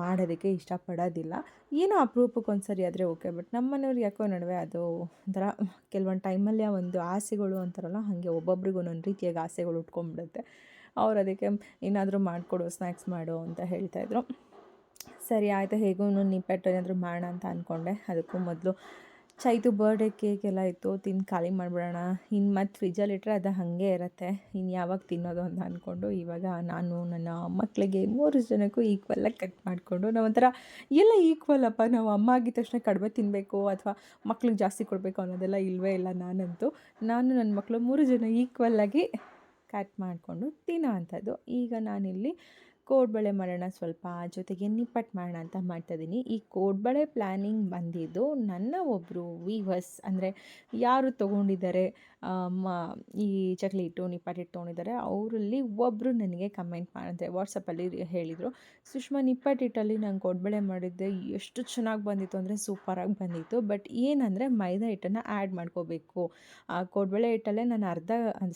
ಮಾಡೋದಕ್ಕೆ ಇಷ್ಟಪಡೋದಿಲ್ಲ. ಏನೋ ಅಪರೂಪಕ್ಕೆ ಒಂದು ಸರಿ ಆದರೆ ಓಕೆ ಬಟ್ ನಮ್ಮ ಮನೆಯವ್ರಿಗೆ ಯಾಕೋ ನಡುವೆ ಅದು ಒಂಥರ ಕೆಲವೊಂದು ಟೈಮಲ್ಲಿ ಆ ಒಂದು ಆಸೆಗಳು ಅಂತಾರಲ್ಲ, ಹಾಗೆ ಒಬ್ಬೊಬ್ರಿಗೆ ಒಂದೊಂದು ರೀತಿಯಾಗಿ ಆಸೆಗಳು ಉಟ್ಕೊಂಡ್ಬಿಡುತ್ತೆ. ಅವ್ರು ಅದಕ್ಕೆ ಏನಾದರೂ ಮಾಡಿಕೊಡು ಸ್ನ್ಯಾಕ್ಸ್ ಮಾಡು ಅಂತ ಹೇಳ್ತಾಯಿದ್ರು ಸರಿ ಆಯಿತು, ಹೇಗೂ ನಿಪ್ಪೆಟ್ಟು ಏನಾದರೂ ಮಾಡೋಣ ಅಂತ ಅಂದ್ಕೊಂಡೆ ಅದಕ್ಕೂ ಮೊದಲು ಚೈತು ಬರ್ಡೇ ಕೇಕ್ ಎಲ್ಲ ಇತ್ತು, ತಿಂದು ಖಾಲಿ ಮಾಡಿಬಿಡೋಣ. ಇನ್ನು ಮತ್ತು ಫ್ರಿಜ್ಜಲ್ಲಿ ಇಟ್ಟರೆ ಅದು ಹಾಗೆ ಇರುತ್ತೆ. ಇನ್ನು ಯಾವಾಗ ತಿನ್ನೋದು ಅಂತ ಅಂದ್ಕೊಂಡು ಇವಾಗ ನಾನು ನನ್ನ ಮಕ್ಕಳಿಗೆ ಮೂರು ಜನಕ್ಕೂ ಈಕ್ವಲ್ಲಾಗಿ ಕಟ್ ಮಾಡಿಕೊಂಡು ನಾವು ಒಂಥರ, ಎಲ್ಲ ಈಕ್ವಲ್ ಅಪ್ಪ, ನಾವು ಅಮ್ಮ ಆಗಿದ ತಕ್ಷಣ ಕಡಿಮೆ ತಿನ್ನಬೇಕು ಅಥವಾ ಮಕ್ಳಿಗೆ ಜಾಸ್ತಿ ಕೊಡಬೇಕು ಅನ್ನೋದೆಲ್ಲ ಇಲ್ಲವೇ ಇಲ್ಲ ನಾನಂತೂ. ನಾನು ನನ್ನ ಮಕ್ಕಳು ಮೂರು ಜನ ಈಕ್ವಲ್ಲಾಗಿ ಕಟ್ ಮಾಡಿಕೊಂಡು ತಿನ್ನೋ ಅಂಥದ್ದು. ಈಗ ನಾನಿಲ್ಲಿ ಕೋಡ್ಬಳೆ ಮಾಡೋಣ ಸ್ವಲ್ಪ, ಜೊತೆಗೆ ನಿಪ್ಪಟ್ಟು ಮಾಡೋಣ ಅಂತ ಮಾಡ್ತಾಯಿದ್ದೀನಿ ಈ ಕೋಡ್ಬಳೆ ಪ್ಲ್ಯಾನಿಂಗ್ ಬಂದಿದ್ದು ನನ್ನ ಒಬ್ಬರು ವೀವರ್ಸ್, ಅಂದರೆ ಯಾರು ತೊಗೊಂಡಿದ್ದಾರೆ ಈ ಚಕ್ಲಿ ಇಟ್ಟು, ನಿಪ್ಪಟ್ಟು ಇಟ್ಟು ತೊಗೊಂಡಿದ್ದಾರೆ, ಅವರಲ್ಲಿ ಒಬ್ಬರು ನನಗೆ ಕಮೆಂಟ್ ಮಾಡಿದ್ರೆ ವಾಟ್ಸಪ್ಪಲ್ಲಿ ಹೇಳಿದರು. ಸುಷ್ಮಾ, ನಿಪ್ಪಟ್ಟು ಹಿಟ್ಟಲ್ಲಿ ನಾನು ಕೋಡ್ಬಳೆ ಮಾಡಿದ್ದೆ, ಎಷ್ಟು ಚೆನ್ನಾಗಿ ಬಂದಿತ್ತು ಅಂದರೆ ಸೂಪರಾಗಿ ಬಂದಿತ್ತು, ಬಟ್ ಏನಂದರೆ ಮೈದಾ ಹಿಟ್ಟನ್ನು ಆ್ಯಡ್ ಮಾಡ್ಕೋಬೇಕು. ಆ ಕೋಡ್ಬಳೆ ಹಿಟ್ಟಲ್ಲೇ ನಾನು ಅರ್ಧ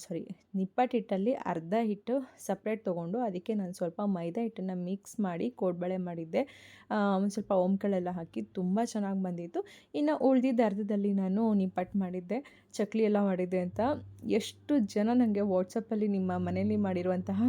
ಸಾರಿ ನಿಪ್ಪಟ್ಟು ಹಿಟ್ಟಲ್ಲಿ ಅರ್ಧ ಹಿಟ್ಟು ಸಪ್ರೇಟ್ ತೊಗೊಂಡು, ಅದಕ್ಕೆ ನಾನು ಸ್ವಲ್ಪ ಮೈದಾ ಹಿಟ್ಟನ್ನು ಮಿಕ್ಸ್ ಮಾಡಿ ಕೋಡ್ಬಳೆ ಮಾಡಿದ್ದೆ. ಒಂದು ಸ್ವಲ್ಪ ಓಮ್ಗಳೆಲ್ಲ ಹಾಕಿ ತುಂಬ ಚೆನ್ನಾಗಿ ಬಂದಿತ್ತು. ಇನ್ನು ಉಳಿದಿದ್ದ ಅರ್ಧದಲ್ಲಿ ನಾನು ನಿಪ್ಪಟ್ಟು ಮಾಡಿದ್ದೆ. ಚಕ್ಲಿ ಎಲ್ಲ ಮಾಡಿದ್ದೆ ಅಂತ. ಎಷ್ಟು ಜನ ನನಗೆ ವಾಟ್ಸಪ್ಪಲ್ಲಿ ನಿಮ್ಮ ಮನೆಯಲ್ಲಿ ಮಾಡಿರುವಂತಹ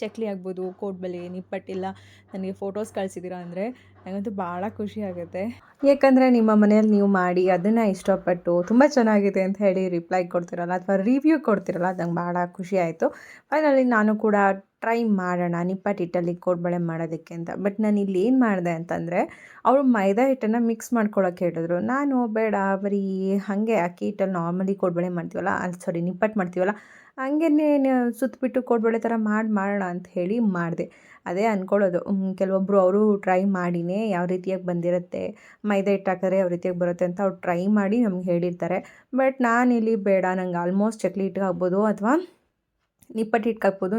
ಚಕ್ಲಿ ಆಗ್ಬೋದು, ಕೋಡ್ಬಳೆ ನಿಪ್ಪಟ್ಟಿಲ್ಲ ನನಗೆ ಫೋಟೋಸ್ ಕಳಿಸಿದ್ದೀರಾ ಅಂದರೆ ನನಗಂತೂ ಭಾಳ ಖುಷಿ ಆಗುತ್ತೆ. ಯಾಕಂದರೆ ನಿಮ್ಮ ಮನೆಯಲ್ಲಿ ನೀವು ಮಾಡಿ ಅದನ್ನು ಇಷ್ಟಪಟ್ಟು ತುಂಬ ಚೆನ್ನಾಗಿದೆ ಅಂತ ಹೇಳಿ ರಿಪ್ಲೈ ಕೊಡ್ತಿರಲ್ಲ ಅಥವಾ ರಿವ್ಯೂ ಕೊಡ್ತಿರಲ್ಲ ನಂಗೆ ಭಾಳ ಖುಷಿ ಆಯಿತು. ಫೈನಲಿ ನಾನು ಕೂಡ ಟ್ರೈ ಮಾಡೋಣ, ನಿಪ್ಪಟ್ಟು ಹಿಟ್ಟಲ್ಲಿ ಕೋಡ್ಬಳೆ ಮಾಡೋದಕ್ಕೆ ಅಂತ. ಬಟ್ ನಾನು ಇಲ್ಲಿ ಏನು ಮಾಡಿದೆ ಅಂತಂದರೆ, ಅವರು ಮೈದಾ ಹಿಟ್ಟನ್ನು ಮಿಕ್ಸ್ ಮಾಡ್ಕೊಳ್ಳೋಕೆ ಹೇಳಿದ್ರು. ನಾನು ಬೇಡ, ಬರೀ ಹಾಗೆ ಅಕ್ಕಿ ಹಿಟ್ಟಲ್ಲಿ ನಾರ್ಮಲಿ ಕೋಡ್ಬಳೆ ಮಾಡ್ತೀವಲ್ಲ ಅಲ್ಲಿ ಸಾರಿ ನಿಪ್ಪಟ್ಟು ಮಾಡ್ತೀವಲ್ಲ, ಹಂಗೇನೆ ಸುತ್ತಬಿಟ್ಟು ಕೋಡ್ಬಳೆ ಥರ ಮಾಡಿ ಮಾಡೋಣ ಅಂತ ಹೇಳಿ ಮಾಡಿದೆ. ಅದೇ ಅಂದ್ಕೊಳ್ಳೋದು ಕೆಲವೊಬ್ಬರು ಅವರು ಟ್ರೈ ಮಾಡಿನೇ ಯಾವ ರೀತಿಯಾಗಿ ಬಂದಿರುತ್ತೆ, ಮೈದಾ ಹಿಟ್ಟು ಹಾಕಿದ್ರೆ ಯಾವ ರೀತಿಯಾಗಿ ಬರುತ್ತೆ ಅಂತ ಅವ್ರು ಟ್ರೈ ಮಾಡಿ ನಮ್ಗೆ ಹೇಳಿರ್ತಾರೆ. ಬಟ್ ನಾನಿಲ್ಲಿ ಬೇಡ, ನಂಗೆ ಆಲ್ಮೋಸ್ಟ್ ಚಕ್ಲಿ ಹಿಟ್ಟಿಗೆ ಆಗ್ಬೋದು ಅಥವಾ ನಿಪ್ಪಟ್ಟು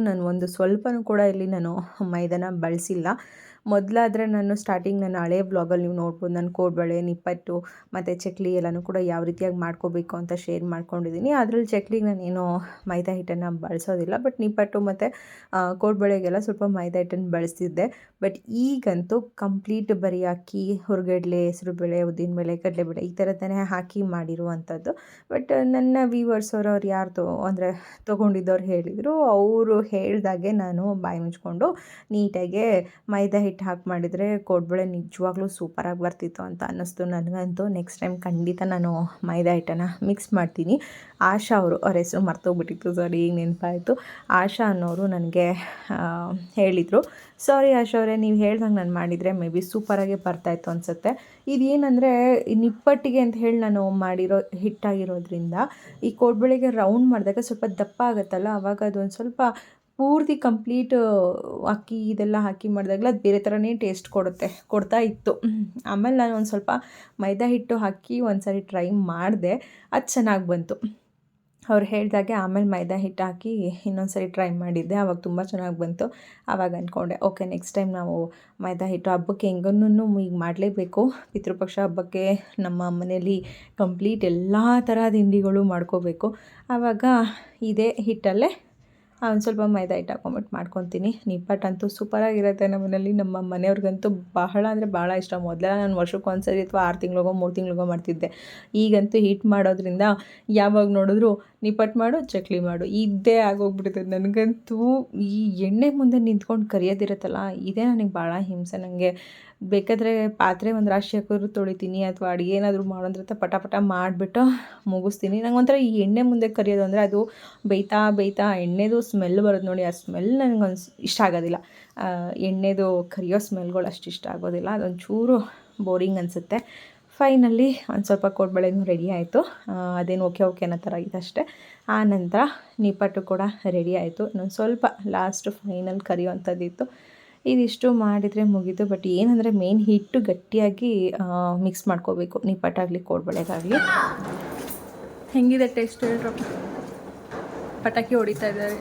ನಾನು ಒಂದು ಸ್ವಲ್ಪನೂ ಕೂಡ ಇಲ್ಲಿ ನಾನು ಮೈದಾನ ಬಳಸಿಲ್ಲ. ಮೊದಲಾದರೆ ನಾನು ಸ್ಟಾರ್ಟಿಂಗ್ ನನ್ನ ಹಳೆ ಬ್ಲಾಗಲ್ಲಿ ನೀವು ನೋಡ್ಬೋದು. ನಾನು ಕೋಡ್ಬಳೆ ನಿಪ್ಪಟ್ಟು ಮತ್ತು ಚಕ್ಲಿ ಎಲ್ಲನೂ ಕೂಡ ಯಾವ ರೀತಿಯಾಗಿ ಮಾಡ್ಕೋಬೇಕು ಅಂತ ಶೇರ್ ಮಾಡ್ಕೊಂಡಿದ್ದೀನಿ ಅದ್ರಲ್ಲಿ ಚಕ್ಲಿಗೆ ನಾನೇನು ಮೈದಾ ಹಿಟ್ಟನ್ನು ಬಳಸೋದಿಲ್ಲ. ಬಟ್ ನಿಪ್ಪಟ್ಟು ಮತ್ತು ಕೋಡ್ಬಳೆಗೆಲ್ಲ ಸ್ವಲ್ಪ ಮೈದಾ ಹಿಟ್ಟನ್ನು ಬಳಸ್ತಿದ್ದೆ. ಬಟ್ ಈಗಂತೂ ಕಂಪ್ಲೀಟ್ ಬರೀ ಅಕ್ಕಿ, ಹುರ್ಗಡ್ಲೆ, ಹೆಸರುಬೇಳೆ, ಉದ್ದಿನಬೇಳೆ, ಕಡಲೆಬೇಳೆ ಈ ಥರದನ್ನೇ ಹಾಕಿ ಮಾಡಿರುವಂಥದ್ದು. ಬಟ್ ನನ್ನ ವೀವರ್ಸ್ ಅವರು ಯಾರು ತೊ, ಅಂದರೆ ತೊಗೊಂಡಿದ್ದವ್ರು ಹೇಳಿದರು. ಅವರು ಹೇಳ್ದಾಗೆ ನಾನು ಬಾಯಿ ಮುಚ್ಕೊಂಡು ನೀಟಾಗೆ ಮೈದಾ ಹಾಕಿ ಮಾಡಿದರೆ ಕೋಡ್ಬಳೆ ನಿಜವಾಗ್ಲೂ ಸೂಪರಾಗಿ ಬರ್ತಿತ್ತು ಅಂತ ಅನ್ನಿಸ್ತು ನನಗಂತೂ. ನೆಕ್ಸ್ಟ್ ಟೈಮ್ ಖಂಡಿತ ನಾನು ಮೈದಾ ಹಿಟ್ಟನ್ನು ಮಿಕ್ಸ್ ಮಾಡ್ತೀನಿ. ಆಶಾ ಅವರು, ಅವ್ರ ಹೆಸರು ಮರ್ತೋಗ್ಬಿಟ್ಟಿತ್ತು. ಸಾರಿ ಈಗ ನೆನಪಾಯಿತು. ಆಶಾ ಅನ್ನೋರು ನನಗೆ ಹೇಳಿದರು. ಸಾರಿ ಆಶಾ ಅವರೇ, ನೀವು ಹೇಳ್ದಂಗೆ ನಾನು ಮಾಡಿದರೆ ಮೇ ಬಿ ಸೂಪರಾಗೆ ಬರ್ತಾಯಿತ್ತು ಅನಿಸುತ್ತೆ. ಇದೇನಂದರೆ ನಿಪ್ಪಟ್ಟಿಗೆ ಅಂತ ಹೇಳಿ ನಾನು ಮಾಡಿರೋ ಹಿಟ್ಟಾಗಿರೋದ್ರಿಂದ ಈ ಕೋಡ್ಬಳೆಗೆ ರೌಂಡ್ ಮಾಡಿದಾಗ ಸ್ವಲ್ಪ ದಪ್ಪ ಆಗುತ್ತಲ್ಲ? ಆವಾಗ ಅದೊಂದು ಸ್ವಲ್ಪ ಪೂರ್ತಿ ಕಂಪ್ಲೀಟ್ ಅಕ್ಕಿ ಇದೆಲ್ಲ ಹಾಕಿ ಮಾಡಿದಾಗಲೇ ಅದು ಬೇರೆ ಥರನೇ ಟೇಸ್ಟ್ ಕೊಡುತ್ತೆ, ಕೊಡ್ತಾ ಇತ್ತು. ಆಮೇಲೆ ನಾನು ಒಂದು ಸ್ವಲ್ಪ ಮೈದಾ ಹಿಟ್ಟು ಹಾಕಿ ಒಂದು ಸಾರಿ ಟ್ರೈ ಮಾಡಿದೆ, ಅದು ಚೆನ್ನಾಗಿ ಬಂತು. ಅವ್ರು ಹೇಳಿದಾಗೆ ಆಮೇಲೆ ಮೈದಾ ಹಿಟ್ಟು ಹಾಕಿ ಇನ್ನೊಂದು ಸರಿ ಟ್ರೈ ಮಾಡಿದ್ದೆ ಆವಾಗ ತುಂಬ ಚೆನ್ನಾಗಿ ಬಂತು. ಆವಾಗ ಅಂದ್ಕೊಂಡೆ ಓಕೆ ನೆಕ್ಸ್ಟ್ ಟೈಮ್ ನಾವು ಮೈದಾ ಹಿಟ್ಟು ಹಬ್ಬಕ್ಕೆ ಹೆಂಗನ್ನೂ ಈಗ ಮಾಡಲೇಬೇಕು. ಪಿತೃಪಕ್ಷ ಹಬ್ಬಕ್ಕೆ ನಮ್ಮ ಮನೆಯಲ್ಲಿ ಕಂಪ್ಲೀಟ್ ಎಲ್ಲ ಥರ ತಿಂಡಿಗಳು ಮಾಡ್ಕೋಬೇಕು. ಆವಾಗ ಇದೇ ಹಿಟ್ಟಲ್ಲೇ ಒಂದು ಸ್ವಲ್ಪ ಮೈದಾ ಹಿಟ್ಟು ಹಾಕೊಂಬಿಟ್ಟು ಮಾಡ್ಕೊತೀನಿ. ನಿಪ್ಪಟ್ಟಂತೂ ಸೂಪರಾಗಿರುತ್ತೆ ನಮ್ಮ ನಮ್ಮ ಮನೆಯವ್ರಿಗಂತೂ ಬಹಳ ಅಂದರೆ ಭಾಳ ಇಷ್ಟ. ಮೊದಲೆಲ್ಲ ನಾನು ವರ್ಷಕ್ಕೆ ಒಂದು ಅಥವಾ ಆರು ತಿಂಗಳಿಗೋ, ಮೂರು ತಿಂಗಳಿಗೋ ಮಾಡ್ತಿದ್ದೆ. ಈಗಂತೂ ಹೀಟ್ ಮಾಡೋದ್ರಿಂದ ಯಾವಾಗ ನೋಡಿದ್ರು ನಿಪ್ಪಟ್ಟು ಮಾಡು, ಚಕ್ಲಿ ಮಾಡು. ಇದ್ದೇ ಆಗೋಗ್ಬಿಡ್ತದೆ ನನಗಂತೂ ಈ ಎಣ್ಣೆ ಮುಂದೆ ನಿಂತ್ಕೊಂಡು ಕರಿಯೋದಿರುತ್ತಲ್ಲ, ಇದೇ ನನಗೆ ಭಾಳ ಹಿಂಸೆ. ನನಗೆ ಬೇಕಾದರೆ ಪಾತ್ರೆ ಒಂದು ರಾಶಿ ಹಾಕಿದ್ರು ತೊಳಿತೀನಿ ಅಥವಾ ಅಡುಗೆ ಏನಾದರೂ ಮಾಡೋದ್ರ ಪಟ ಪಟ ಮಾಡಿಬಿಟ್ಟು ಮುಗಿಸ್ತೀನಿ. ನಂಗೆ ಒಂಥರ ಈ ಎಣ್ಣೆ ಮುಂದೆ ಕರಿಯೋದು ಅಂದರೆ ಅದು ಬೈತಾ ಬೈತಾ ಎಣ್ಣೆದು ಸ್ಮೆಲ್ ಬರೋದು ನೋಡಿ, ಆ ಸ್ಮೆಲ್ ನನಗೆ ಒಂದು ಇಷ್ಟ ಆಗೋದಿಲ್ಲ. ಎಣ್ಣೆದು ಕರಿಯೋ ಸ್ಮೆಲ್ಗಳು ಅಷ್ಟು ಇಷ್ಟ ಆಗೋದಿಲ್ಲ. ಅದೊಂಚೂರು ಬೋರಿಂಗ್ ಅನಿಸುತ್ತೆ. ಫೈನಲ್ಲಿ ಒಂದು ಸ್ವಲ್ಪ ಕೋಡ್ಬಳೆನೂ ರೆಡಿ ಆಯಿತು. ಅದೇನು ಓಕೆ ಓಕೆ ಅನ್ನೋ ಥರ ಆಗಿದೆ ಅಷ್ಟೇ. ಆ ನಂತರ ನಿಪ್ಪಟ್ಟು ಕೂಡ ರೆಡಿ ಆಯಿತು. ಇನ್ನೊಂದು ಸ್ವಲ್ಪ ಲಾಸ್ಟ್ ಫೈನಲ್ ಕರಿಯುವಂಥದ್ದಿತ್ತು. ಇದಿಷ್ಟು ಮಾಡಿದರೆ ಮುಗೀತು. ಬಟ್ ಏನಂದರೆ ಮೇನ್ ಹಿಟ್ಟು ಗಟ್ಟಿಯಾಗಿ ಮಿಕ್ಸ್ ಮಾಡ್ಕೋಬೇಕು. ನಿಪ್ಪಟ್ಟಾಗಲಿ, ಕೋಡ್ಬಳೆಗಾಗಲಿ. ಹೆಂಗಿದೆ ಟೇಸ್ಟ್ ಹೇಳ್ರಪ್ಪ? ಪಟಾಕಿ ಹೊಡಿತಾ ಇದ್ದಾರೆ.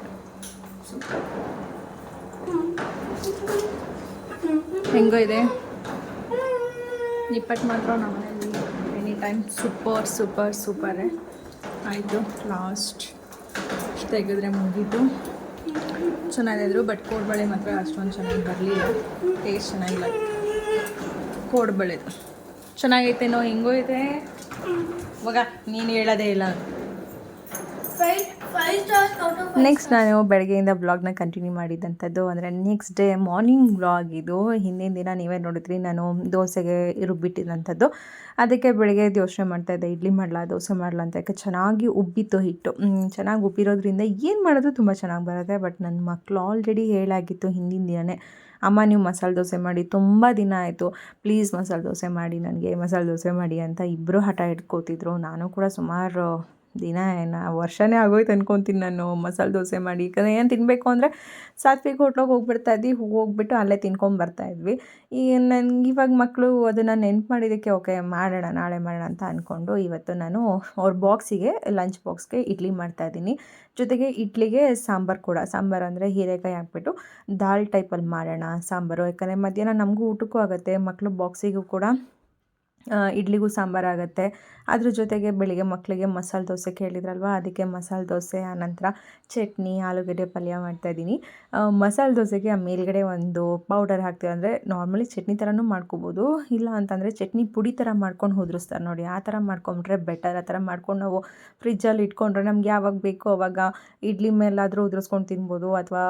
ಹೆಂಗೋ ಇದೆ. ನಿಪ್ಪಟ್ಟು ಮಾತ್ರ ನಮ್ಮನೇಲಿ ಎನಿ ಟೈಮ್ ಸೂಪರ್ ಸೂಪರ್ ಸೂಪರೇ ಆಯಿತು ಲಾಸ್ಟ್ ತೆಗೆದ್ರೆ ಮುಗೀತು. ಚೆನ್ನಾಗಿದ್ರು ಬಟ್ ಕೋಡ್ಬಳೆ ಮಾತ್ರ ಅಷ್ಟೊಂದು ಚೆನ್ನಾಗಿ ಬರಲಿಲ್ಲ. ಟೇಸ್ಟ್ ಚೆನ್ನಾಗಿಲ್ಲ. ಕೋಡ್ಬಳೆದು. ಚೆನ್ನಾಗೈತೆನೋ, ಹೆಂಗೋ ಇದೆ. ಇವಾಗ ನೀನು ಹೇಳೋದೇ ಇಲ್ಲ five five stars out of next ನಾನು ಬೆಳಗ್ಗೆಯಿಂದ ಬ್ಲಾಗ್ನ ಕಂಟಿನ್ಯೂ ಮಾಡಿದಂಥದ್ದು ಅಂದರೆ ನೆಕ್ಸ್ಟ್ ಡೇ ಮಾರ್ನಿಂಗ್ ಬ್ಲಾಗ್ ಇದು. ಹಿಂದಿನ ದಿನ ನೀವೇ ನೋಡಿದ್ರಿ ನಾನು ದೋಸೆಗೆ ರುಬ್ಬಿಟ್ಟಿದ್ದಂಥದ್ದು ಅದಕ್ಕೆ ಬೆಳಗ್ಗೆ ಯೋಚನೆ ಮಾಡ್ತಾಯಿದ್ದೆ ಇಡ್ಲಿ ಮಾಡಲ ದೋಸೆ ಮಾಡಲ ಅಂತ. ಯಾಕೆ ಚೆನ್ನಾಗಿ ಉಬ್ಬಿತ್ತು ಹಿಟ್ಟು. ಚೆನ್ನಾಗಿ ಉಬ್ಬಿರೋದ್ರಿಂದ ಏನು ಮಾಡೋದು ತುಂಬ ಚೆನ್ನಾಗಿ ಬರುತ್ತೆ. ಬಟ್ ನನ್ನ ಮಕ್ಕಳು ಆಲ್ರೆಡಿ ಹೇಳಾಗಿತ್ತು ಹಿಂದಿನ ದಿನವೇ ಅಮ್ಮ ನೀವು ಮಸಾಲೆ ದೋಸೆ ಮಾಡಿ ತುಂಬ ದಿನ ಆಯಿತು. ಪ್ಲೀಸ್ ಮಸಾಲೆ ದೋಸೆ ಮಾಡಿ ನನಗೆ ಮಸಾಲೆ ದೋಸೆ ಮಾಡಿ ಅಂತ ಇಬ್ಬರು ಹಠ ಇಟ್ಕೋತಿದ್ರು ನಾನು ಕೂಡ ಸುಮಾರು ದಿನ ಏನ, ವರ್ಷನೇ ಆಗೋಯ್ತು ಅನ್ಕೊತೀನಿ ನಾನು, ಮಸಾಲೆ ದೋಸೆ ಮಾಡಿ. ಯಾಕಂದರೆ ಏನು ತಿನ್ನಬೇಕು ಅಂದರೆ ಸಾತ್ವಿಕ ಹೋಟ್ಲಿಗೆ ಹೋಗ್ಬಿಡ್ತಾ ಇದ್ವಿ ಹೋಗ್ಬಿಟ್ಟು ಅಲ್ಲೇ ತಿನ್ಕೊಂಡು ಬರ್ತಾ ಇದ್ವಿ. ಈ ನನಗೆ ಇವಾಗ ಮಕ್ಕಳು ಅದನ್ನು ನೆನ್ಪು ಮಾಡಿದ್ದಕ್ಕೆ ಓಕೆ, ಮಾಡೋಣ, ನಾಳೆ ಮಾಡೋಣ ಅಂತ ಅಂದ್ಕೊಂಡು ಇವತ್ತು ನಾನು ಅವ್ರ ಬಾಕ್ಸಿಗೆ, ಲಂಚ್ ಬಾಕ್ಸ್ಗೆ ಇಡ್ಲಿ ಮಾಡ್ತಾಯಿದ್ದೀನಿ ಜೊತೆಗೆ ಇಡ್ಲಿಗೆ ಸಾಂಬಾರು ಕೂಡ, ಸಾಂಬಾರು ಅಂದರೆ ಹೀರೆಕಾಯಿ ಹಾಕ್ಬಿಟ್ಟು ದಾಲ್ ಟೈಪಲ್ಲಿ ಮಾಡೋಣ ಸಾಂಬಾರು. ಯಾಕಂದರೆ ಮಧ್ಯಾಹ್ನ ನಮಗೂ ಊಟಕ್ಕೂ ಆಗುತ್ತೆ ಮಕ್ಕಳು ಬಾಕ್ಸಿಗೂ ಕೂಡ ಇಡ್ಲಿಗೂ ಸಾಂಬಾರು ಆಗುತ್ತೆ. ಅದ್ರ ಜೊತೆಗೆ ಬೆಳಿಗ್ಗೆ ಮಕ್ಕಳಿಗೆ ಮಸಾಲೆ ದೋಸೆ ಕೇಳಿದ್ರಲ್ವ? ಅದಕ್ಕೆ ಮಸಾಲೆ ದೋಸೆ, ಆನಂತರ ಚಟ್ನಿ, ಆಲೂಗಡ್ಡೆ ಪಲ್ಯ ಮಾಡ್ತಾ ಇದ್ದೀನಿ. ಮಸಾಲೆ ದೋಸೆಗೆ ಆ ಮೇಲ್ಗಡೆ ಒಂದು ಪೌಡರ್ ಹಾಕ್ತೀವಿ. ಅಂದರೆ ನಾರ್ಮಲಿ ಚಟ್ನಿ ಥರನೂ ಮಾಡ್ಕೋಬೋದು. ಇಲ್ಲ ಅಂತಂದರೆ ಚಟ್ನಿ ಪುಡಿ ಥರ ಮಾಡ್ಕೊಂಡು ಹೋದ್ರಿಸ್ತಾರೆ ನೋಡಿ. ಆ ಥರ ಮಾಡ್ಕೊಂಬಿಟ್ರೆ ಬೆಟರ್ ಆ ಥರ ಮಾಡ್ಕೊಂಡು ನಾವು ಫ್ರಿಜ್ಜಲ್ಲಿ ಇಟ್ಕೊಂಡ್ರೆ ನಮ್ಗೆ ಯಾವಾಗ ಬೇಕೋ ಅವಾಗ ಇಡ್ಲಿ ಮೇಲಾದರೂ ಉದುರಿಸ್ಕೊಂಡು ತಿನ್ಬೋದು. ಅಥವಾ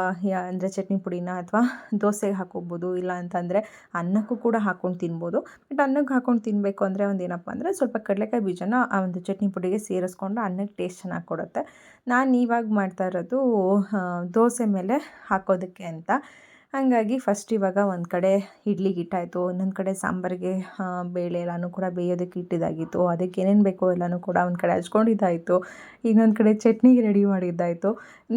ಅಂದರೆ ಚಟ್ನಿ ಪುಡಿನ ಅಥವಾ ದೋಸೆಗೆ ಹಾಕೋಬೋದು ಇಲ್ಲ ಅಂತಂದರೆ ಅನ್ನಕ್ಕೂ ಕೂಡ ಹಾಕ್ಕೊಂಡು ತಿನ್ಬೋದು. ಬಟ್ ಅನ್ನಕ್ಕೆ ಹಾಕ್ಕೊಂಡು ತಿನ್ನಬೇಕು ಅಂದರೆ ಒಂದು ಏನಪ್ಪ ಅಂದರೆ ಸ್ವಲ್ಪ ಕಡಲೆಕಾಯಿ ಬೀಜನ ಆ ಒಂದು ಚಟ್ನಿ ಪುಡಿಗೆ ಸೇರಿಸ್ಕೊಂಡು ಅನ್ನಕ್ಕೆ ಟೇಸ್ಟ್ ಚೆನ್ನಾಗಿ ಕೊಡುತ್ತೆ. ನಾನು ಇವಾಗ ಮಾಡ್ತಾ ಇರೋದು ದೋಸೆ ಮೇಲೆ ಹಾಕೋದಕ್ಕೆ ಅಂತ. ಹಾಗಾಗಿ ಫಸ್ಟ್ ಇವಾಗ ಒಂದು ಕಡೆ ಇಡ್ಲಿಗೆ ಇಟ್ಟಾಯಿತು ಇನ್ನೊಂದು ಕಡೆ ಸಾಂಬಾರಿಗೆ ಬೇಳೆ ಎಲ್ಲನೂ ಕೂಡ ಬೇಯೋದಕ್ಕೆ ಇಟ್ಟಿದ್ದಾಗಿತ್ತು. ಅದಕ್ಕೆ ಏನೇನು ಬೇಕೋ ಎಲ್ಲನೂ ಕೂಡ ಒಂದು ಕಡೆ ಹಚ್ಕೊಂಡಿದ್ದಾಯಿತು ಇನ್ನೊಂದು ಕಡೆ ಚಟ್ನಿಗೆ ರೆಡಿ ಮಾಡಿದ್ದಾಯಿತು.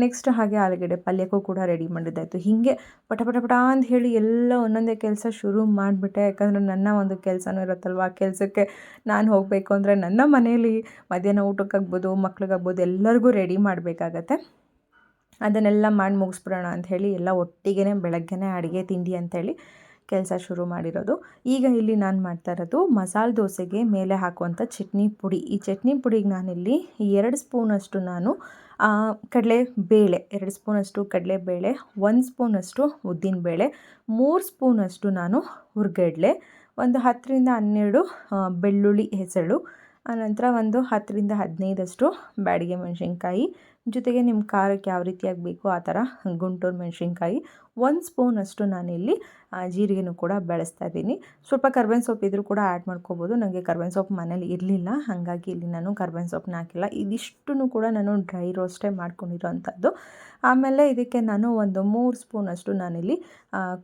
ನೆಕ್ಸ್ಟ್ ಹಾಗೆ ಆಲೂಗಡ್ಡೆ ಪಲ್ಯಕ್ಕೂ ಕೂಡ ರೆಡಿ ಮಾಡಿದ್ದಾಯಿತು. ಹೀಗೆ ಪಟ ಪಟ ಪಟ ಅಂತ ಹೇಳಿ ಎಲ್ಲ ಒಂದೊಂದೇ ಕೆಲಸ ಶುರು ಮಾಡಿಬಿಟ್ಟೆ. ಯಾಕಂದರೆ ನನ್ನ ಒಂದು ಕೆಲಸನೂ ಇರುತ್ತಲ್ವ? ಕೆಲಸಕ್ಕೆ ನಾನು ಹೋಗಬೇಕು ಅಂದರೆ ನನ್ನ ಮನೆಯಲ್ಲಿ ಮಧ್ಯಾಹ್ನ ಊಟಕ್ಕಾಗ್ಬೋದು, ಮಕ್ಳಿಗಾಗ್ಬೋದು ಎಲ್ಲರಿಗೂ ರೆಡಿ ಮಾಡಬೇಕಾಗತ್ತೆ. ಅದನ್ನೆಲ್ಲ ಮಾಡಿ ಮುಗಿಸ್ಬಿಡೋಣ ಹೇಳಿ ಎಲ್ಲ ಒಟ್ಟಿಗೆ ಬೆಳಗ್ಗೆನೇ ಅಡುಗೆ ತಿಂಡಿ ಅಂಥೇಳಿ ಕೆಲಸ ಶುರು ಮಾಡಿರೋದು. ಈಗ ಇಲ್ಲಿ ನಾನು ಮಾಡ್ತಾ ಇರೋದು ಮಸಾಲೆ ದೋಸೆಗೆ ಮೇಲೆ ಹಾಕುವಂಥ ಚಟ್ನಿ ಪುಡಿ. ಈ ಚಟ್ನಿ ಪುಡಿಗೆ ನಾನಿಲ್ಲಿ ಎರಡು ಸ್ಪೂನಷ್ಟು ನಾನು ಕಡಲೆ ಬೇಳೆ, ಎರಡು ಸ್ಪೂನಷ್ಟು ಕಡಲೆಬೇಳೆ ಒಂದು ಸ್ಪೂನಷ್ಟು ಉದ್ದಿನಬೇಳೆ ಮೂರು ಸ್ಪೂನಷ್ಟು ನಾನು ಹುರ್ಗಡ್ಲೆ, ಒಂದು ಹತ್ತರಿಂದ ಹನ್ನೆರಡು ಬೆಳ್ಳುಳ್ಳಿ ಹೆಸಳು ಆನಂತರ ಒಂದು ಹತ್ತರಿಂದ ಹದಿನೈದಷ್ಟು ಬ್ಯಾಡಿಗೆ ಮೆಣಸಿನ್ಕಾಯಿ ಜೊತೆಗೆ ನಿಮ್ಮ ಖಾರಕ್ಕೆ ಯಾವ ರೀತಿಯಾಗಿ ಬೇಕೋ ಆ ಥರ ಗುಂಟೂರು ಮೆಣಸಿನ್ಕಾಯಿ ಒಂದು ಸ್ಪೂನಷ್ಟು ನಾನಿಲ್ಲಿ ಜೀರಿಗೆನೂ ಕೂಡ ಬೆಳೆಸ್ತಾ ಇದ್ದೀನಿ. ಸ್ವಲ್ಪ ಕರ್ಬೇವಿನ ಸೊಪ್ಪು ಇದ್ರೂ ಕೂಡ ಆ್ಯಡ್ ಮಾಡ್ಕೋಬೋದು. ನನಗೆ ಕರ್ಬೇವಿನ ಸೊಪ್ಪು ಮನೇಲಿ ಇರಲಿಲ್ಲ, ಹಾಗಾಗಿ ಇಲ್ಲಿ ನಾನು ಕರ್ಬೇವಿನ ಸೊಪ್ಪನ್ನ ಹಾಕಿಲ್ಲ. ಇದಿಷ್ಟನ್ನು ಕೂಡ ನಾನು ಡ್ರೈ ರೋಸ್ಟೇ ಮಾಡ್ಕೊಂಡಿರೋವಂಥದ್ದು ಆಮೇಲೆ ಇದಕ್ಕೆ ನಾನು ಒಂದು ಮೂರು ಸ್ಪೂನಷ್ಟು ನಾನಿಲ್ಲಿ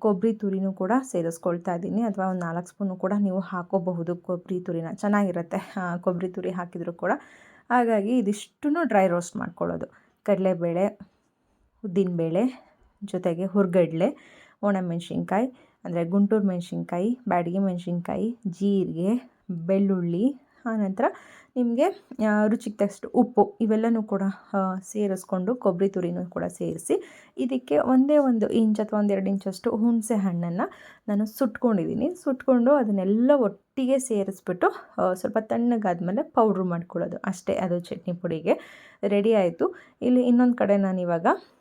ಕೊಬ್ಬರಿ ತುರಿನೂ ಕೂಡ ಸೇರಿಸ್ಕೊಳ್ತಾ ಇದ್ದೀನಿ. ಅಥವಾ ಒಂದು ನಾಲ್ಕು ಸ್ಪೂನು ಕೂಡ ನೀವು ಹಾಕೋಬಹುದು ಕೊಬ್ಬರಿ ತುರಿನ. ಚೆನ್ನಾಗಿರುತ್ತೆ ಕೊಬ್ಬರಿ ತುರಿ ಹಾಕಿದರೂ ಕೂಡ. ಹಾಗಾಗಿ ಇದಿಷ್ಟನ್ನು ಡ್ರೈ ರೋಸ್ಟ್ ಮಾಡ್ಕೊಳ್ಳೋದು. ಕಡಲೆಬೇಳೆ, ಉದ್ದಿನಬೇಳೆ, ಜೊತೆಗೆ ಹುರ್ಗಡ್ಲೆ, ಒಣಮೆಣ್ಸಿನ್ಕಾಯಿ, ಅಂದರೆ ಗುಂಟೂರು ಮೆಣಸಿನ್ಕಾಯಿ, ಬ್ಯಾಡಗಿ ಮೆಣಸಿನ್ಕಾಯಿ, ಜೀರಿಗೆ, ಬೆಳ್ಳುಳ್ಳಿ ಆನಂತರ ನಿಮಗೆ ರುಚಿಗೆ ತಕ್ಕಷ್ಟು ಉಪ್ಪು ಇವೆಲ್ಲನೂ ಕೂಡ ಸೇರಿಸ್ಕೊಂಡು ಕೊಬ್ಬರಿ ತುರಿನೂ ಕೂಡ ಸೇರಿಸಿ ಇದಕ್ಕೆ ಒಂದೇ ಒಂದು ಇಂಚ್ ಅಥವಾ ಒಂದೆರಡು ಇಂಚಷ್ಟು ಹುಣಸೆ ಹಣ್ಣನ್ನು ನಾನು ಸುಟ್ಕೊಂಡಿದ್ದೀನಿ ಸುಟ್ಕೊಂಡು ಅದನ್ನೆಲ್ಲ ಒಟ್ಟಿಗೆ ಸೇರಿಸ್ಬಿಟ್ಟು ಸ್ವಲ್ಪ ತಣ್ಣಗಾದ್ಮೇಲೆ ಪೌಡ್ರ್ ಮಾಡ್ಕೊಳ್ಳೋದು. ಅಷ್ಟೇ ಅದು ಚಟ್ನಿ ಪುಡಿಗೆ ರೆಡಿ ಆಯಿತು. ಇಲ್ಲಿ ಇನ್ನೊಂದು ಕಡೆ ನಾನು ಇವಾಗ ಆ,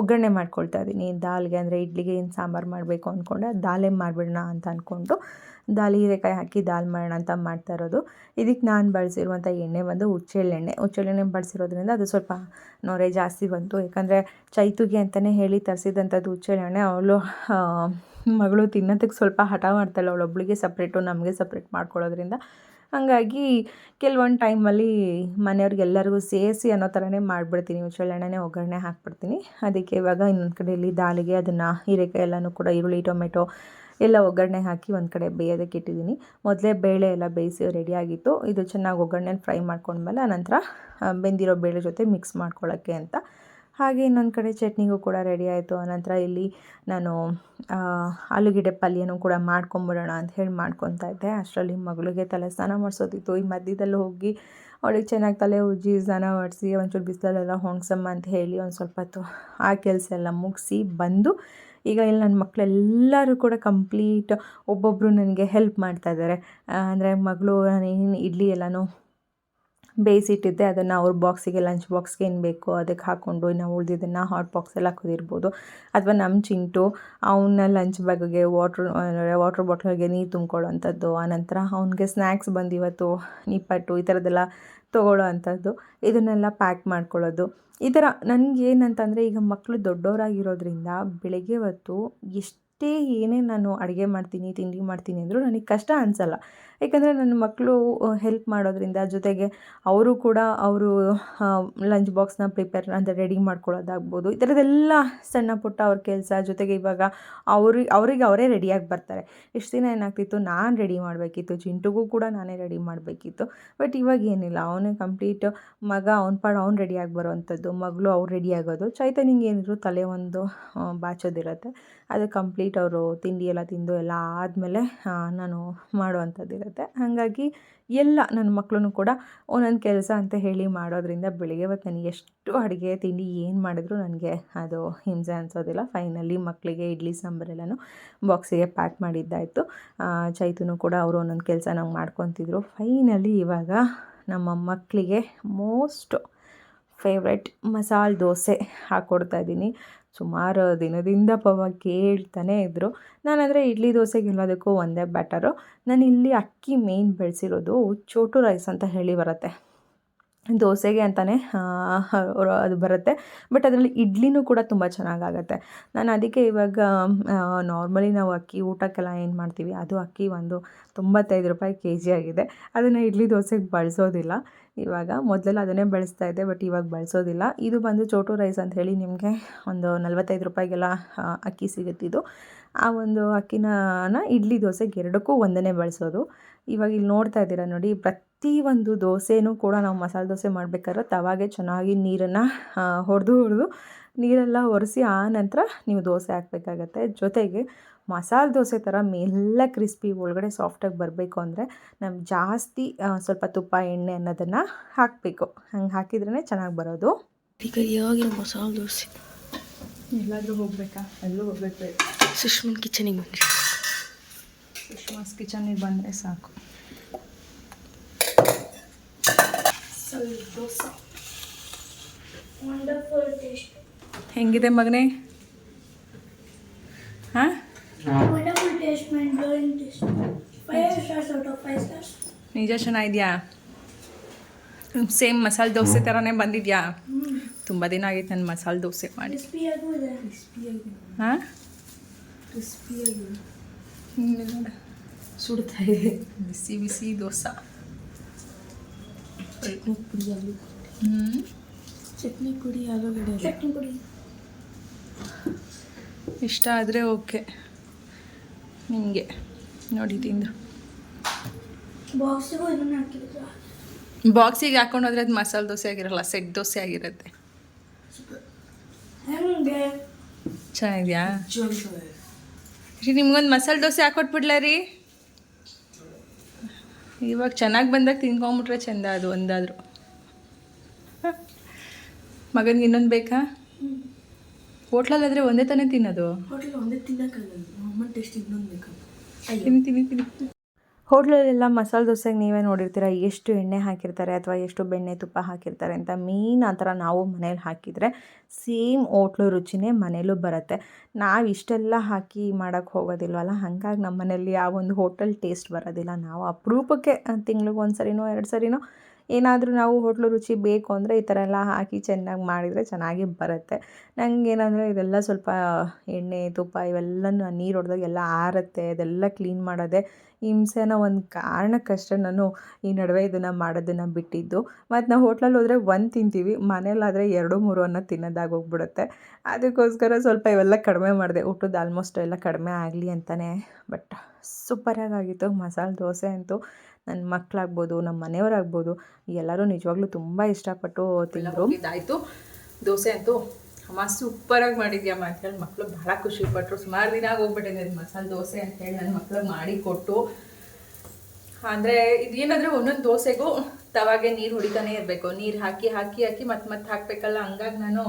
ಒಗ್ಗರಣೆ ಮಾಡ್ಕೊಳ್ತಾ ಇದ್ದೀನಿ ದಾಲ್ಗೆ ಅಂದರೆ ಇಡ್ಲಿಗೆ ಏನು ಸಾಂಬಾರು ಮಾಡಬೇಕು ಅಂದ್ಕೊಂಡೆ ದಾಲೇ ಮಾಡಿಬಿಡೋಣ ಅಂತ ಅಂದ್ಕೊಂಡು ದಾಲ್, ಹೀರೆಕಾಯಿ ಹಾಕಿ ದಾಲ್ ಮಾಡೋಣ ಅಂತ ಮಾಡ್ತಾ ಇರೋದು. ಇದಕ್ಕೆ ನಾನು ಬಳಸಿರುವಂಥ ಎಣ್ಣೆ ಬಂದು ಹುಚ್ಚೆಳ್ಳೆಣ್ಣೆ ಹುಚ್ಚೆಳ್ಳೆಣ್ಣೆ ಬಳಸಿರೋದ್ರಿಂದ ಅದು ಸ್ವಲ್ಪ ನೊರೆ ಜಾಸ್ತಿ ಬಂತು. ಯಾಕಂದರೆ ಚೈತುಗೆ ಅಂತಲೇ ಹೇಳಿ ತರಿಸಿದಂಥದ್ದು ಹುಚ್ಚೆಳ್ಳೆಣ್ಣೆ ಅವಳು ಮಗಳು ತಿನ್ನೋದಕ್ಕೆ ಸ್ವಲ್ಪ ಹಠ ಮಾಡ್ತಾಳೆ. ಅವಳೊಬ್ಳಿಗೆ ಸಪ್ರೇಟು ನಮಗೆ ಸಪ್ರೇಟ್ ಮಾಡ್ಕೊಳ್ಳೋದ್ರಿಂದ ಹಾಗಾಗಿ ಕೆಲವೊಂದು ಟೈಮಲ್ಲಿ ಮನೆಯವ್ರಿಗೆಲ್ಲರಿಗೂ ಸೇರಿಸಿ ಅನ್ನೋ ಥರನೇ ಮಾಡಿಬಿಡ್ತೀನಿ. ಹುಚ್ಚೆಳ್ಳೆಣ್ಣೆ ಒಗ್ಗರಣೆ ಹಾಕ್ಬಿಡ್ತೀನಿ. ಅದಕ್ಕೆ ಇವಾಗ ಇನ್ನೊಂದು ಕಡೆಯಲ್ಲಿ ದಾಲಿಗೆ ಅದನ್ನು, ಹೀರೆಕಾಯಿ ಎಲ್ಲನೂ ಕೂಡ, ಈರುಳ್ಳಿ, ಟೊಮೆಟೊ ಎಲ್ಲ ಒಗ್ಗರಣೆ ಹಾಕಿ ಒಂದು ಕಡೆ ಬೇಯೋದಕ್ಕೆ ಇಟ್ಟಿದ್ದೀನಿ. ಮೊದಲೇ ಬೇಳೆ ಎಲ್ಲ ಬೇಯಿಸಿ ರೆಡಿಯಾಗಿತ್ತು ಇದು ಚೆನ್ನಾಗಿ ಒಗ್ಗರಣೆ ಫ್ರೈ ಮಾಡ್ಕೊಂಡ್ಮೇಲೆ ಆನಂತರ ಬೆಂದಿರೋ ಬೇಳೆ ಜೊತೆ ಮಿಕ್ಸ್ ಮಾಡ್ಕೊಳ್ಳೋಕ್ಕೆ ಅಂತ ಹಾಗೆ ಇನ್ನೊಂದು ಕಡೆ ಚಟ್ನಿಗೂ ಕೂಡ ರೆಡಿ ಆಯಿತು. ಆನಂತರ ಇಲ್ಲಿ ನಾನು ಆಲೂಗೆಡ್ಡೆ ಪಲ್ಯನೂ ಕೂಡ ಮಾಡ್ಕೊಂಬಿಡೋಣ ಅಂತ ಹೇಳಿ ಮಾಡ್ಕೊತಾ ಇದ್ದೆ. ಅಷ್ಟರಲ್ಲಿ ಮಗಳಿಗೆ ತಲೆ ಸ್ನಾನ ಮಾಡಿಸೋದಿತ್ತು. ಈ ಮಧ್ಯದಲ್ಲಿ ಹೋಗಿ ಅವಳಿಗೆ ಚೆನ್ನಾಗಿ ತಲೆ ಉಜ್ಜಿ ಸ್ನಾನ ಮಾಡಿಸಿ ಒಂಚೂರು ಬಿಸಿಲಲ್ಲೆಲ್ಲ ಹೊಣ್ಸಮ್ಮ ಅಂತ ಹೇಳಿ ಒಂದು ಸ್ವಲ್ಪ ಹೊತ್ತು ಆ ಕೆಲಸ ಎಲ್ಲ ಮುಗಿಸಿ ಬಂದು ಈಗ ಇಲ್ಲಿ ನನ್ನ ಮಕ್ಕಳೆಲ್ಲರೂ ಕೂಡ ಕಂಪ್ಲೀಟ್ ಒಬ್ಬೊಬ್ಬರು ನನಗೆ ಹೆಲ್ಪ್ ಮಾಡ್ತಾ ಇದ್ದಾರೆ. ಅಂದರೆ ಮಗಳು, ನಾನು ಇಡ್ಲಿ ಎಲ್ಲನೂ ಬೇಯಿಸಿಟ್ಟಿದ್ದೆ, ಅದನ್ನು ಅವ್ರ ಬಾಕ್ಸಿಗೆ ಲಂಚ್ ಬಾಕ್ಸ್ಗೆ ಏನು ಬೇಕೋ ಅದಕ್ಕೆ ಹಾಕ್ಕೊಂಡು ನಾವು ಉಳಿದಿದ್ದನ್ನು ಹಾಟ್ ಬಾಕ್ಸಲ್ಲಿ ಹಾಕೋದಿರ್ಬೋದು. ಅಥವಾ ನಮ್ಮ ಚಿಂಟು ಅವನ್ನ ಲಂಚ್ ಬ್ಯಾಗ್ಗೆ ವಾಟ್ರ್ ವಾಟ್ರ್ ಬಾಟ್ಲಿಗೆ ನೀರು ತುಂಬ್ಕೊಳ್ಳೋವಂಥದ್ದು ಆನಂತರ ಅವನಿಗೆ ಸ್ನ್ಯಾಕ್ಸ್ ಬಂದು ಇವತ್ತು ನಿಪ್ಪಟ್ಟು, ಈ ಥರದ್ದೆಲ್ಲ ತೊಗೊಳ್ಳೋ ಅಂಥದ್ದು ಇದನ್ನೆಲ್ಲ ಪ್ಯಾಕ್ ಮಾಡ್ಕೊಳ್ಳೋದು. ಈ ಥರ ನನಗೇನಂತಂದರೆ ಈಗ ಮಕ್ಕಳು ದೊಡ್ಡವರಾಗಿರೋದ್ರಿಂದ ಬೆಳಗ್ಗೆ ಹೊತ್ತು ಎಷ್ಟೇ ಏನೇ ನಾನು ಅಡುಗೆ ಮಾಡ್ತೀನಿ, ತಿಂಡಿ ಮಾಡ್ತೀನಿ ಅಂದರೂ ನನಗೆ ಕಷ್ಟ ಅನಿಸಲ್ಲ. ಯಾಕಂದರೆ ನನ್ನ ಮಕ್ಕಳು ಹೆಲ್ಪ್ ಮಾಡೋದ್ರಿಂದ ಜೊತೆಗೆ ಅವರು ಕೂಡ ಅವರು ಲಂಚ್ ಬಾಕ್ಸ್ನ ಪ್ರಿಪೇರ್ ಅಂದರೆ ರೆಡಿ ಮಾಡ್ಕೊಳ್ಳೋದಾಗ್ಬೋದು. ಈ ಥರದ್ದೆಲ್ಲ ಸಣ್ಣ ಪುಟ್ಟ ಅವ್ರ ಕೆಲಸ ಜೊತೆಗೆ ಇವಾಗ ಅವರು, ಅವರಿಗೆ ಅವರೇ ರೆಡಿಯಾಗಿ ಬರ್ತಾರೆ. ಇಷ್ಟು ದಿನ ಏನಾಗ್ತಿತ್ತು, ನಾನು ರೆಡಿ ಮಾಡಬೇಕಿತ್ತು, ಚಿಂಟುಗೂ ಕೂಡ ನಾನೇ ರೆಡಿ ಮಾಡಬೇಕಿತ್ತು. ಬಟ್ ಇವಾಗ ಏನಿಲ್ಲ, ಅವನೇ ಕಂಪ್ಲೀಟ್ ಮಗ, ಅವ್ನ ಪಾಡು ಅವ್ನು ರೆಡಿಯಾಗಿ ಬರೋವಂಥದ್ದು, ಮಗಳು ಅವ್ರು ರೆಡಿ ಆಗೋದು. ಚೈತನ್ಯಂಗೆ ಏನಿದ್ರು ತಲೆ ಒಂದು ಬಾಚೋದಿರುತ್ತೆ. ಅದು ಕಂಪ್ಲೀಟ್ ಅವರು ತಿಂಡಿ ಎಲ್ಲ ತಿಂದು ಎಲ್ಲ ಆದಮೇಲೆ ನಾನು ಮಾಡುವಂಥದ್ದು ಇರುತ್ತೆ. ಹಾಗಾಗಿ ಎಲ್ಲ ನನ್ನ ಮಕ್ಕಳೂ ಕೂಡ ಒಂದೊಂದು ಕೆಲಸ ಅಂತ ಹೇಳಿ ಮಾಡೋದ್ರಿಂದ ಬೆಳಿಗ್ಗೆ ಹೊತ್ತು ನನಗೆ ಎಷ್ಟು ಅಡುಗೆ, ತಿಂಡಿ ಏನು ಮಾಡಿದ್ರು ನನಗೆ ಅದು ಹಿಂಸೆ ಅನಿಸೋದಿಲ್ಲ. ಫೈನಲಿ ಮಕ್ಕಳಿಗೆ ಇಡ್ಲಿ ಸಾಂಬಾರೆಲ್ಲನೂ ಬಾಕ್ಸಿಗೆ ಪ್ಯಾಕ್ ಮಾಡಿದ್ದಾಯಿತು. ಚೈತುನು ಕೂಡ ಅವರು ಒಂದೊಂದು ಕೆಲಸ ನಂಗೆ ಮಾಡ್ಕೊತಿದ್ರು. ಫೈನಲಿ ಇವಾಗ ನಮ್ಮ ಮಕ್ಕಳಿಗೆ ಮೋಸ್ಟ್ ಫೇವ್ರೆಟ್ ಮಸಾಲೆ ದೋಸೆ ಹಾಕ್ಕೊಡ್ತಾ ಇದ್ದೀನಿ. ಸುಮಾರು ದಿನದಿಂದ ಪವ ಕೇಳ್ತಾನೆ ಇದ್ದರು ನಾನಂದರೆ ಇಡ್ಲಿ ದೋಸೆಗೆ ಎಲ್ಲದಕ್ಕೂ ಒಂದೇ ಬ್ಯಾಟರು ನಾನು ಇಲ್ಲಿ ಅಕ್ಕಿ ಮೇಯ್ನ್ ಬೆಳೆಸಿರೋದು ಚೋಟು ರೈಸ್ ಅಂತ ಹೇಳಿ ಬರುತ್ತೆ. ದೋಸೆಗೆ ಅಂತಲೇ ಅದು ಬರುತ್ತೆ. ಬಟ್ ಅದರಲ್ಲಿ ಇಡ್ಲಿನೂ ಕೂಡ ತುಂಬ ಚೆನ್ನಾಗಾಗತ್ತೆ. ನಾನು ಅದಕ್ಕೆ ಇವಾಗ ನಾರ್ಮಲಿ ನಾವು ಅಕ್ಕಿ ಊಟಕ್ಕೆಲ್ಲ ಏನು ಮಾಡ್ತೀವಿ, ಅದು ಅಕ್ಕಿ ಒಂದು ತೊಂಬತ್ತೈದು ರೂಪಾಯಿ ಕೆ ಜಿ ಆಗಿದೆ. ಅದನ್ನು ಇಡ್ಲಿ ದೋಸೆಗೆ ಬಳಸೋದಿಲ್ಲ. ಇವಾಗ ಮೊದಲೆಲ್ಲ ಅದನ್ನೇ ಬಳಸ್ತಾ ಇದ್ದೆ ಬಟ್ ಇವಾಗ ಬಳಸೋದಿಲ್ಲ. ಇದು ಬಂದು ಚೋಟು ರೈಸ್ ಅಂತ ಹೇಳಿ ನಿಮಗೆ ಒಂದು ನಲ್ವತ್ತೈದು ರೂಪಾಯಿಗೆಲ್ಲ ಅಕ್ಕಿ ಸಿಗುತ್ತಿದ್ದು ಆ ಒಂದು ಅಕ್ಕಿನ ಇಡ್ಲಿ ದೋಸೆಗೆ ಎರಡಕ್ಕೂ ಒಂದನ್ನೇ ಬಳಸೋದು. ಇವಾಗ ಇಲ್ಲಿ ನೋಡ್ತಾ ಇದ್ದೀರಾ ನೋಡಿ ಪ್ರತಿ ಒಂದು ದೋಸೆನೂ ಕೂಡ ನಾವು ಮಸಾಲೆ ದೋಸೆ ಮಾಡಬೇಕಾದ್ರೆ ತವಾಗೆ ಚೆನ್ನಾಗಿ ನೀರನ್ನು ಹೊಡೆದು ಹೊಡೆದು ನೀರೆಲ್ಲ ಒರೆಸಿ ಆ ನಂತರ ನೀವು ದೋಸೆ ಹಾಕಬೇಕಾಗತ್ತೆ. ಜೊತೆಗೆ ಮಸಾಲೆ ದೋಸೆ ಥರ ಮೇಲೆಲ್ಲ ಕ್ರಿಸ್ಪಿ ಒಳಗಡೆ ಸಾಫ್ಟಾಗಿ ಬರಬೇಕು ಅಂದರೆ ನಮ್ಗೆ ಜಾಸ್ತಿ ಸ್ವಲ್ಪ ತುಪ್ಪ ಎಣ್ಣೆ ಅನ್ನೋದನ್ನು ಹಾಕಬೇಕು. ಹಂಗೆ ಹಾಕಿದ್ರೇ ಚೆನ್ನಾಗಿ ಬರೋದು. ಈಗ ಯಾವಾಗ ಮಸಾಲೆ ದೋಸೆ. ಎಲ್ಲಾದರೂ ಹೋಗಬೇಕಾ? ಎಲ್ಲೂ ಹೋಗ್ಬೇಕು. ಸುಷ್ಮನ್ ಕಿಚನಿಗೆ ಬನ್ನಿ. ಸುಷ್ಮಾಸ್ ಕಿಚನಿಗೆ ಬಂದರೆ ಸಾಕು. ದೋಸೆ ವಂಡರ್ಫುಲ್ ಟೇಸ್ಟ್ ಹೆಂಗಿದೆ ಮಗನೇ? ಹಾಂ? Wonderful taste mind blowing taste five stars out of five stars ನಿಜ ಚೆನ್ನಾಗಿದೆಯಾ ಸೇಮ್ ಮಸಾಲೆ ದೋಸೆ ಥರನೇ ಬಂದಿದ್ಯಾ? ತುಂಬ ದಿನ ಆಗಿತ್ತು ನಾನು ಮಸಾಲೆ ದೋಸೆ ಮಾಡಿ. ಕ್ರಿಸ್ಪಿಯಾಗೂ ಇದೆ ಹಾಂ? ಸುಡ್ತಾ ಇದೆ. ಬಿಸಿ ಬಿಸಿ ದೋಸೆ. ಚಟ್ನಿ ಪುಡಿ ಚಟ್ನಿ ಪುಡಿ ಆಲೂಗಡ್ಡೆ ಚಟ್ನಿ ಪುಡಿ ಇಷ್ಟ ಆದರೆ ಓಕೆ. ನಿಮಗೆ. ನೋಡಿ ತಿಂದು ಬಾಕ್ಸಿಗೂ ಇದನ್ನ ಹಾಕಿದ್ರು. ಬಾಕ್ಸಿಗೆ ಹಾಕೊಂಡು ಹೋದ್ರೆ ಅದು ಮಸಾಲೆ ದೋಸೆ ಆಗಿರಲ್ಲ ಸೆಟ್ ದೋಸೆ ಆಗಿರುತ್ತೆ. ಚೆನ್ನಾಗಿದೆಯಾ? ನಿಮ್ಗೊಂದು ಮಸಾಲೆ ದೋಸೆ ಹಾಕೊಟ್ಬಿಡ್ಲ ರೀ? ಇವಾಗ ಚೆನ್ನಾಗಿ ಬಂದಾಗ ತಿನ್ಕೊಂಬಿಟ್ರೆ ಚೆಂದ ಅದು ಒಂದಾದರೂ. ಮಗನಿಗೆ ಇನ್ನೊಂದು ಬೇಕಾ? ಹೋಟ್ಲಲ್ಲಾದರೆ ಒಂದೇ ತಾನೇ ತಿನ್ನೋದು? ಹೋಟ್ಲಲ್ಲಿ ಒಂದೇ ತಿನ್ನೋಕ್ಕಾಗಲ್ಲ. ಅಮ್ಮನ ಟೇಸ್ಟ್ ಇನ್ನೊಂದು ಬೇಕಾ ತಿನ್ನಿ ತಿನ್ನಿ ತಿನ್ನಿ. ಹೋಟ್ಲಲ್ಲೆಲ್ಲ ಮಸಾಲೆ ದೋಸೆಗೆ ನೀವೇ ನೋಡಿರ್ತೀರ? ಎಷ್ಟು ಎಣ್ಣೆ ಹಾಕಿರ್ತಾರೆ ಅಥವಾ ಎಷ್ಟು ಬೆಣ್ಣೆ ತುಪ್ಪ ಹಾಕಿರ್ತಾರೆ ಅಂತ ಮೀನ್ ಆ ಥರ ನಾವು ಮನೇಲಿ ಹಾಕಿದರೆ ಸೇಮ್ ಓಟ್ಲು ರುಚಿನೇ ಮನೇಲೂ ಬರುತ್ತೆ. ನಾವು ಇಷ್ಟೆಲ್ಲ ಹಾಕಿ ಮಾಡೋಕ್ಕೆ ಹೋಗೋದಿಲ್ವಲ್ಲ? ಹಾಗಾಗಿ ನಮ್ಮ ಮನೇಲಿ ಆ ಒಂದು ಹೋಟೆಲ್ ಟೇಸ್ಟ್ ಬರೋದಿಲ್ಲ. ನಾವು ಅಪರೂಪಕ್ಕೆ ತಿಂಗ್ಳಿಗೆ ಒಂದು ಸರಿನೋ ಎರಡು ಸರಿನೋ ಏನಾದರೂ ನಾವು ಹೋಟ್ಲು ರುಚಿ ಬೇಕು ಅಂದರೆ ಈ ಥರ ಎಲ್ಲ ಹಾಕಿ ಚೆನ್ನಾಗಿ ಮಾಡಿದರೆ ಚೆನ್ನಾಗಿ ಬರುತ್ತೆ. ನನಗೇನಂದರೆ ಇದೆಲ್ಲ ಸ್ವಲ್ಪ ಎಣ್ಣೆ, ತುಪ್ಪ ಇವೆಲ್ಲನೂ ನೀರು ಹೊಡೆದಾಗ ಎಲ್ಲ ಆರುತ್ತೆ, ಅದೆಲ್ಲ ಕ್ಲೀನ್ ಮಾಡೋದೇ ಹಿಂಸೆನ ಒಂದು ಕಾರಣಕ್ಕಷ್ಟೇ ನಾನು ಈ ನಡುವೆ ಇದನ್ನು ಮಾಡೋದನ್ನು ಬಿಟ್ಟಿದ್ದು. ಮತ್ತು ನಾವು ಹೋಟ್ಲಲ್ಲಿ ಹೋದರೆ ಒಂದು ತಿಂತೀವಿ, ಮನೇಲಾದರೆ ಎರಡು, ಮೂರು ಅನ್ನೋ ತಿನ್ನೋದಾಗಿ ಹೋಗ್ಬಿಡುತ್ತೆ. ಅದಕ್ಕೋಸ್ಕರ ಸ್ವಲ್ಪ ಇವೆಲ್ಲ ಕಡಿಮೆ ಮಾಡಿದೆ. ಊಟದ ಆಲ್ಮೋಸ್ಟ್ ಎಲ್ಲ ಕಡಿಮೆ ಆಗಲಿ ಅಂತಲೇ ಬಟ್ ಸೂಪರಾಗಿ ಆಗಿತ್ತು. ಮಸಾಲೆ ದೋಸೆ ಅಂತೂ ನನ್ನ ಮಕ್ಕಳಾಗ್ಬೋದು ನಮ್ಮ ಮನೆಯವರಾಗ್ಬೋದು, ಎಲ್ಲರೂ ನಿಜವಾಗ್ಲೂ ತುಂಬ ಇಷ್ಟಪಟ್ಟು ತಿಂದರು. ಇದಾಯಿತು ದೋಸೆ ಅಂತೂ ಅಮ್ಮ ಸೂಪರಾಗಿ ಮಾಡಿದ್ಯಮ್ಮ ಅಂತ ಹೇಳಿ ಮಕ್ಕಳು ಭಾಳ ಖುಷಿ ಪಟ್ಟರು ಸುಮಾರು ದಿನ ಹೋಗ್ಬಿಟ್ಟಿದೆ ಮಸಾಲೆ ದೋಸೆ ಅಂತೇಳಿ ನನ್ನ ಮಕ್ಳಿಗೆ ಮಾಡಿ ಕೊಟ್ಟು. ಅಂದರೆ ಇದೇನಾದರೆ ಒಂದೊಂದು ದೋಸೆಗೂ ತವಾಗೆ ನೀರು ಹೊಡಿತಾನೆ ಇರಬೇಕು. ನೀರು ಹಾಕಿ ಹಾಕಿ ಹಾಕಿ ಮತ್ತೆ ಮತ್ತೆ ಹಾಕಬೇಕಲ್ಲ, ಹಂಗಾಗಿ ನಾನು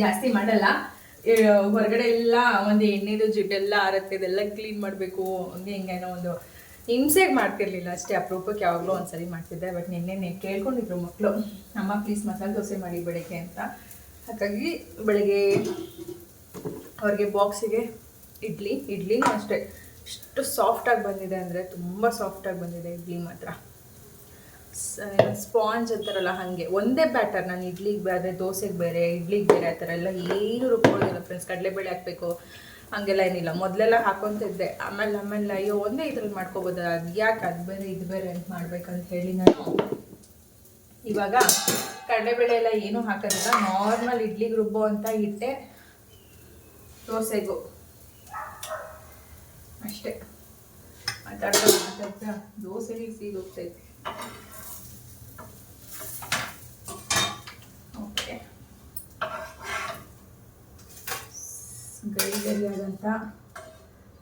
ಜಾಸ್ತಿ ಮಾಡಲ್ಲ. ಹೊರಗಡೆ ಎಲ್ಲ ಒಂದು ಎಣ್ಣೆದು, ಜಿಡ್ಡೆಲ್ಲ ಆರತ್ತೆ ಇದೆಲ್ಲ ಕ್ಲೀನ್ ಮಾಡಬೇಕು. ಹಂಗೆ ಹಿಂಗೇನೋ ಒಂದು ಹಿಂಸೆಗೆ ಮಾಡ್ತಿರ್ಲಿಲ್ಲ ಅಷ್ಟೇ, ಅಪರೂಪಕ್ಕೆ ಯಾವಾಗಲೂ ಒಂದ್ಸರಿ ಮಾಡ್ತಿದ್ದೆ. ಬಟ್ ನಿನ್ನೆ ಕೇಳ್ಕೊಂಡಿದ್ರು ಮಕ್ಕಳು ಅಮ್ಮ ಪ್ಲೀಸ್ ಮಸಾಲೆ ದೋಸೆ ಮಾಡಿ ಬೆಳಗ್ಗೆ ಅಂತ. ಹಾಗಾಗಿ ಬೆಳಗ್ಗೆ ಅವ್ರಿಗೆ ಬಾಕ್ಸಿಗೆ ಇಡ್ಲಿ ಇಡ್ಲಿ ಅಷ್ಟೇ. ಎಷ್ಟು ಸಾಫ್ಟಾಗಿ ಬಂದಿದೆ ಅಂದರೆ ತುಂಬ ಸಾಫ್ಟಾಗಿ ಬಂದಿದೆ ಇಡ್ಲಿ ಮಾತ್ರ. ಸ್ಪಾಂಜ್ ಅಂತಾರಲ್ಲ ಹಾಗೆ, ಒಂದೇ ಬ್ಯಾಟರ್ ನಾನು ಇಡ್ಲಿಗೆ ಬೇರೆ, ದೋಸೆಗೆ ಬೇರೆ, ಇಡ್ಲಿಗೆ ಬೇರೆ ಆ ಥರ ಎಲ್ಲ ಏನು ರುಬ್ಕೊಂಡಿಲ್ಲ ಫ್ರೆಂಡ್ಸ್ ಕಡಲೆಬೇಳೆ ಹಾಕಬೇಕು ಹಂಗೆಲ್ಲ ಏನಿಲ್ಲ. ಮೊದಲೆಲ್ಲ ಹಾಕೊತಿದ್ದೆ. ಆಮೇಲೆ ಆಮೇಲೆ ಅಯ್ಯೋ, ಒಂದೇ ಇದ್ರಲ್ಲಿ ಮಾಡ್ಕೋಬೋದು? ಅದು ಯಾಕೆ ಅದು ಬೇರೆ, ಇದು ಬೇರೆ ಅಂತ ಮಾಡ್ಬೇಕಂತ ಹೇಳಿ ನಾನು ಇವಾಗ ಕಡಲೆಬೇಳೆ ಎಲ್ಲ ಏನೂ ಹಾಕೋದಿಲ್ಲ. ನಾರ್ಮಲ್ ಇಡ್ಲಿಗೆ ರುಬ್ಬೋ ಅಂತ ಹಿಟ್ಟೆ ದೋಸೆಗೂ. ಅಷ್ಟೇ. ಮಾತಾಡ್ತಾ ಮಾತಾಡ್ತಾ ದೋಸೆಗೆ ಸೀಗೆ ಹೋಗ್ತೈತೆ ಓಕೆ ಗರಿ ಆದಂಥ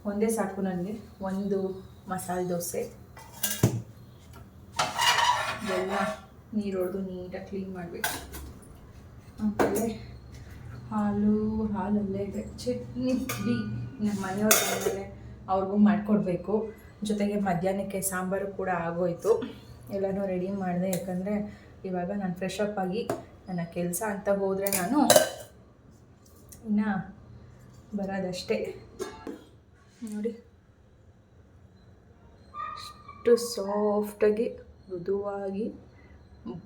ಒಂದೇ ಸಾಕು ನನಗೆ, ಒಂದು ಮಸಾಲೆ ದೋಸೆ. ಎಲ್ಲ ನೀರೊಡೆದು ನೀಟಾಗಿ ಕ್ಲೀನ್ ಮಾಡಬೇಕು. ಆಮೇಲೆ ಹಾಲು, ಹಾಲಲ್ಲೇ ಇದೆ. ಚಟ್ನಿ ಪುಡಿ ನಮ್ಮ ಮನೆಯವ್ರು ಬಂದಮೇಲೆ ಅವ್ರಿಗೂ ಮಾಡಿಕೊಡ್ಬೇಕು. ಜೊತೆಗೆ ಮಧ್ಯಾಹ್ನಕ್ಕೆ ಸಾಂಬಾರು ಕೂಡ ಆಗೋಯಿತು. ಎಲ್ಲನೂ ರೆಡಿ ಮಾಡಿದೆ, ಯಾಕಂದರೆ ಇವಾಗ ನಾನು ಫ್ರೆಶ್ ಅಪ್ ಆಗಿ ನನ್ನ ಕೆಲಸ ಅಂತ ಹೋದರೆ ನಾನು ಇನ್ನು ಬರೋದಷ್ಟೇ. ನೋಡಿ. ಅಷ್ಟು ಸಾಫ್ಟಾಗಿ, ಮೃದುವಾಗಿ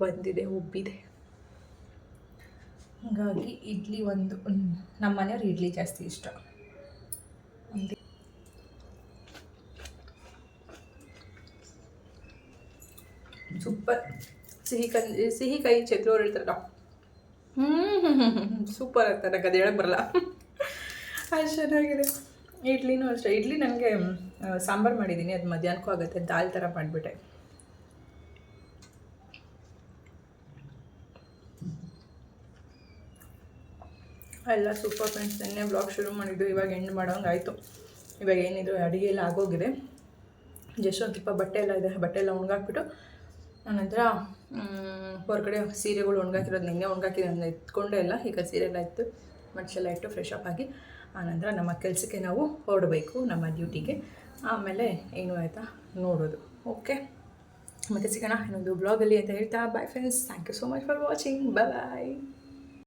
ಬಂದಿದೆ, ಉಬ್ಬಿದೆ. ಹಾಗಾಗಿ ಇಡ್ಲಿ ಒಂದು ನಮ್ಮ ಮನೆಯವ್ರು ಇಡ್ಲಿ ಜಾಸ್ತಿ ಇಷ್ಟ. ಸೂಪರ್. ಸಿಹಿ ಕನ್, ಸಿಹಿ ಕೈ ಚಕ್ರವ್ರು ಹೇಳ್ತಾರಲ್ಲ ಹ್ಞೂ ಸೂಪರ್ ಆಗ್ತಾರೆ ನಂಗೆ ಬರಲ್ಲ. ಅಷ್ಟು ಚೆನ್ನಾಗಿದೆ ಇಡ್ಲಿನೂ ಅಷ್ಟೇ. ಇಡ್ಲಿ ನನಗೆ ಸಾಂಬಾರು ಮಾಡಿದ್ದೀನಿ ಅದು ಮಧ್ಯಾಹ್ನಕ್ಕೂ ಆಗುತ್ತೆ. ದಾಲ್ ಥರ ಮಾಡಿಬಿಟ್ಟೆ. ಎಲ್ಲ ಸೂಪರ್ ಫ್ರೆಂಡ್ಸ್ ನಿನ್ನೆ ಬ್ಲಾಗ್ ಶುರು ಮಾಡಿದ್ದು. ಇವಾಗ ಎಂಡ್ ಮಾಡೋಂಗೆ ಆಯಿತು. ಇವಾಗ ಏನಿದ್ರು ಅಡುಗೆ ಎಲ್ಲ ಆಗೋಗಿದೆ. ಜಸ್ಟ್ ಒಂದು ಸ್ವಲ್ಪ ಬಟ್ಟೆ ಎಲ್ಲ ಇದೆ. ಬಟ್ಟೆ ಎಲ್ಲ ಒಣಗಾಕ್ಬಿಟ್ಟು ಆನಂತರ ಹೊರಗಡೆ ಸೀರೆಗಳು ಒಣಗಾಕಿರೋದು ನಿನ್ನೆ ಒಣಗಾಕಿದೆ ಅಂದರೆ ಎತ್ಕೊಂಡೇ ಇಲ್ಲ ಈಗ ಸೀರೆ ಎಲ್ಲ ಇತ್ತು ಮಡ್ಚೆಲ್ಲ ಇಟ್ಟು ಫ್ರೆಶ್ ಅಪ್ ಆಗಿ. ಆನಂತರ ನಮ್ಮ ಕೆಲಸಕ್ಕೆ ನಾವು ಹೊರಡಬೇಕು ನಮ್ಮ ಡ್ಯೂಟಿಗೆ. ಆಮೇಲೆ ಏನು ಆಯಿತಾ? ನೋಡೋದು. ಓಕೆ ಮತ್ತೆ ಸಿಗೋಣ ಇನ್ನೊಂದು ಬ್ಲಾಗಲ್ಲಿ ಅಂತ ಹೇಳ್ತಾ bye friends thank you so much for watching bye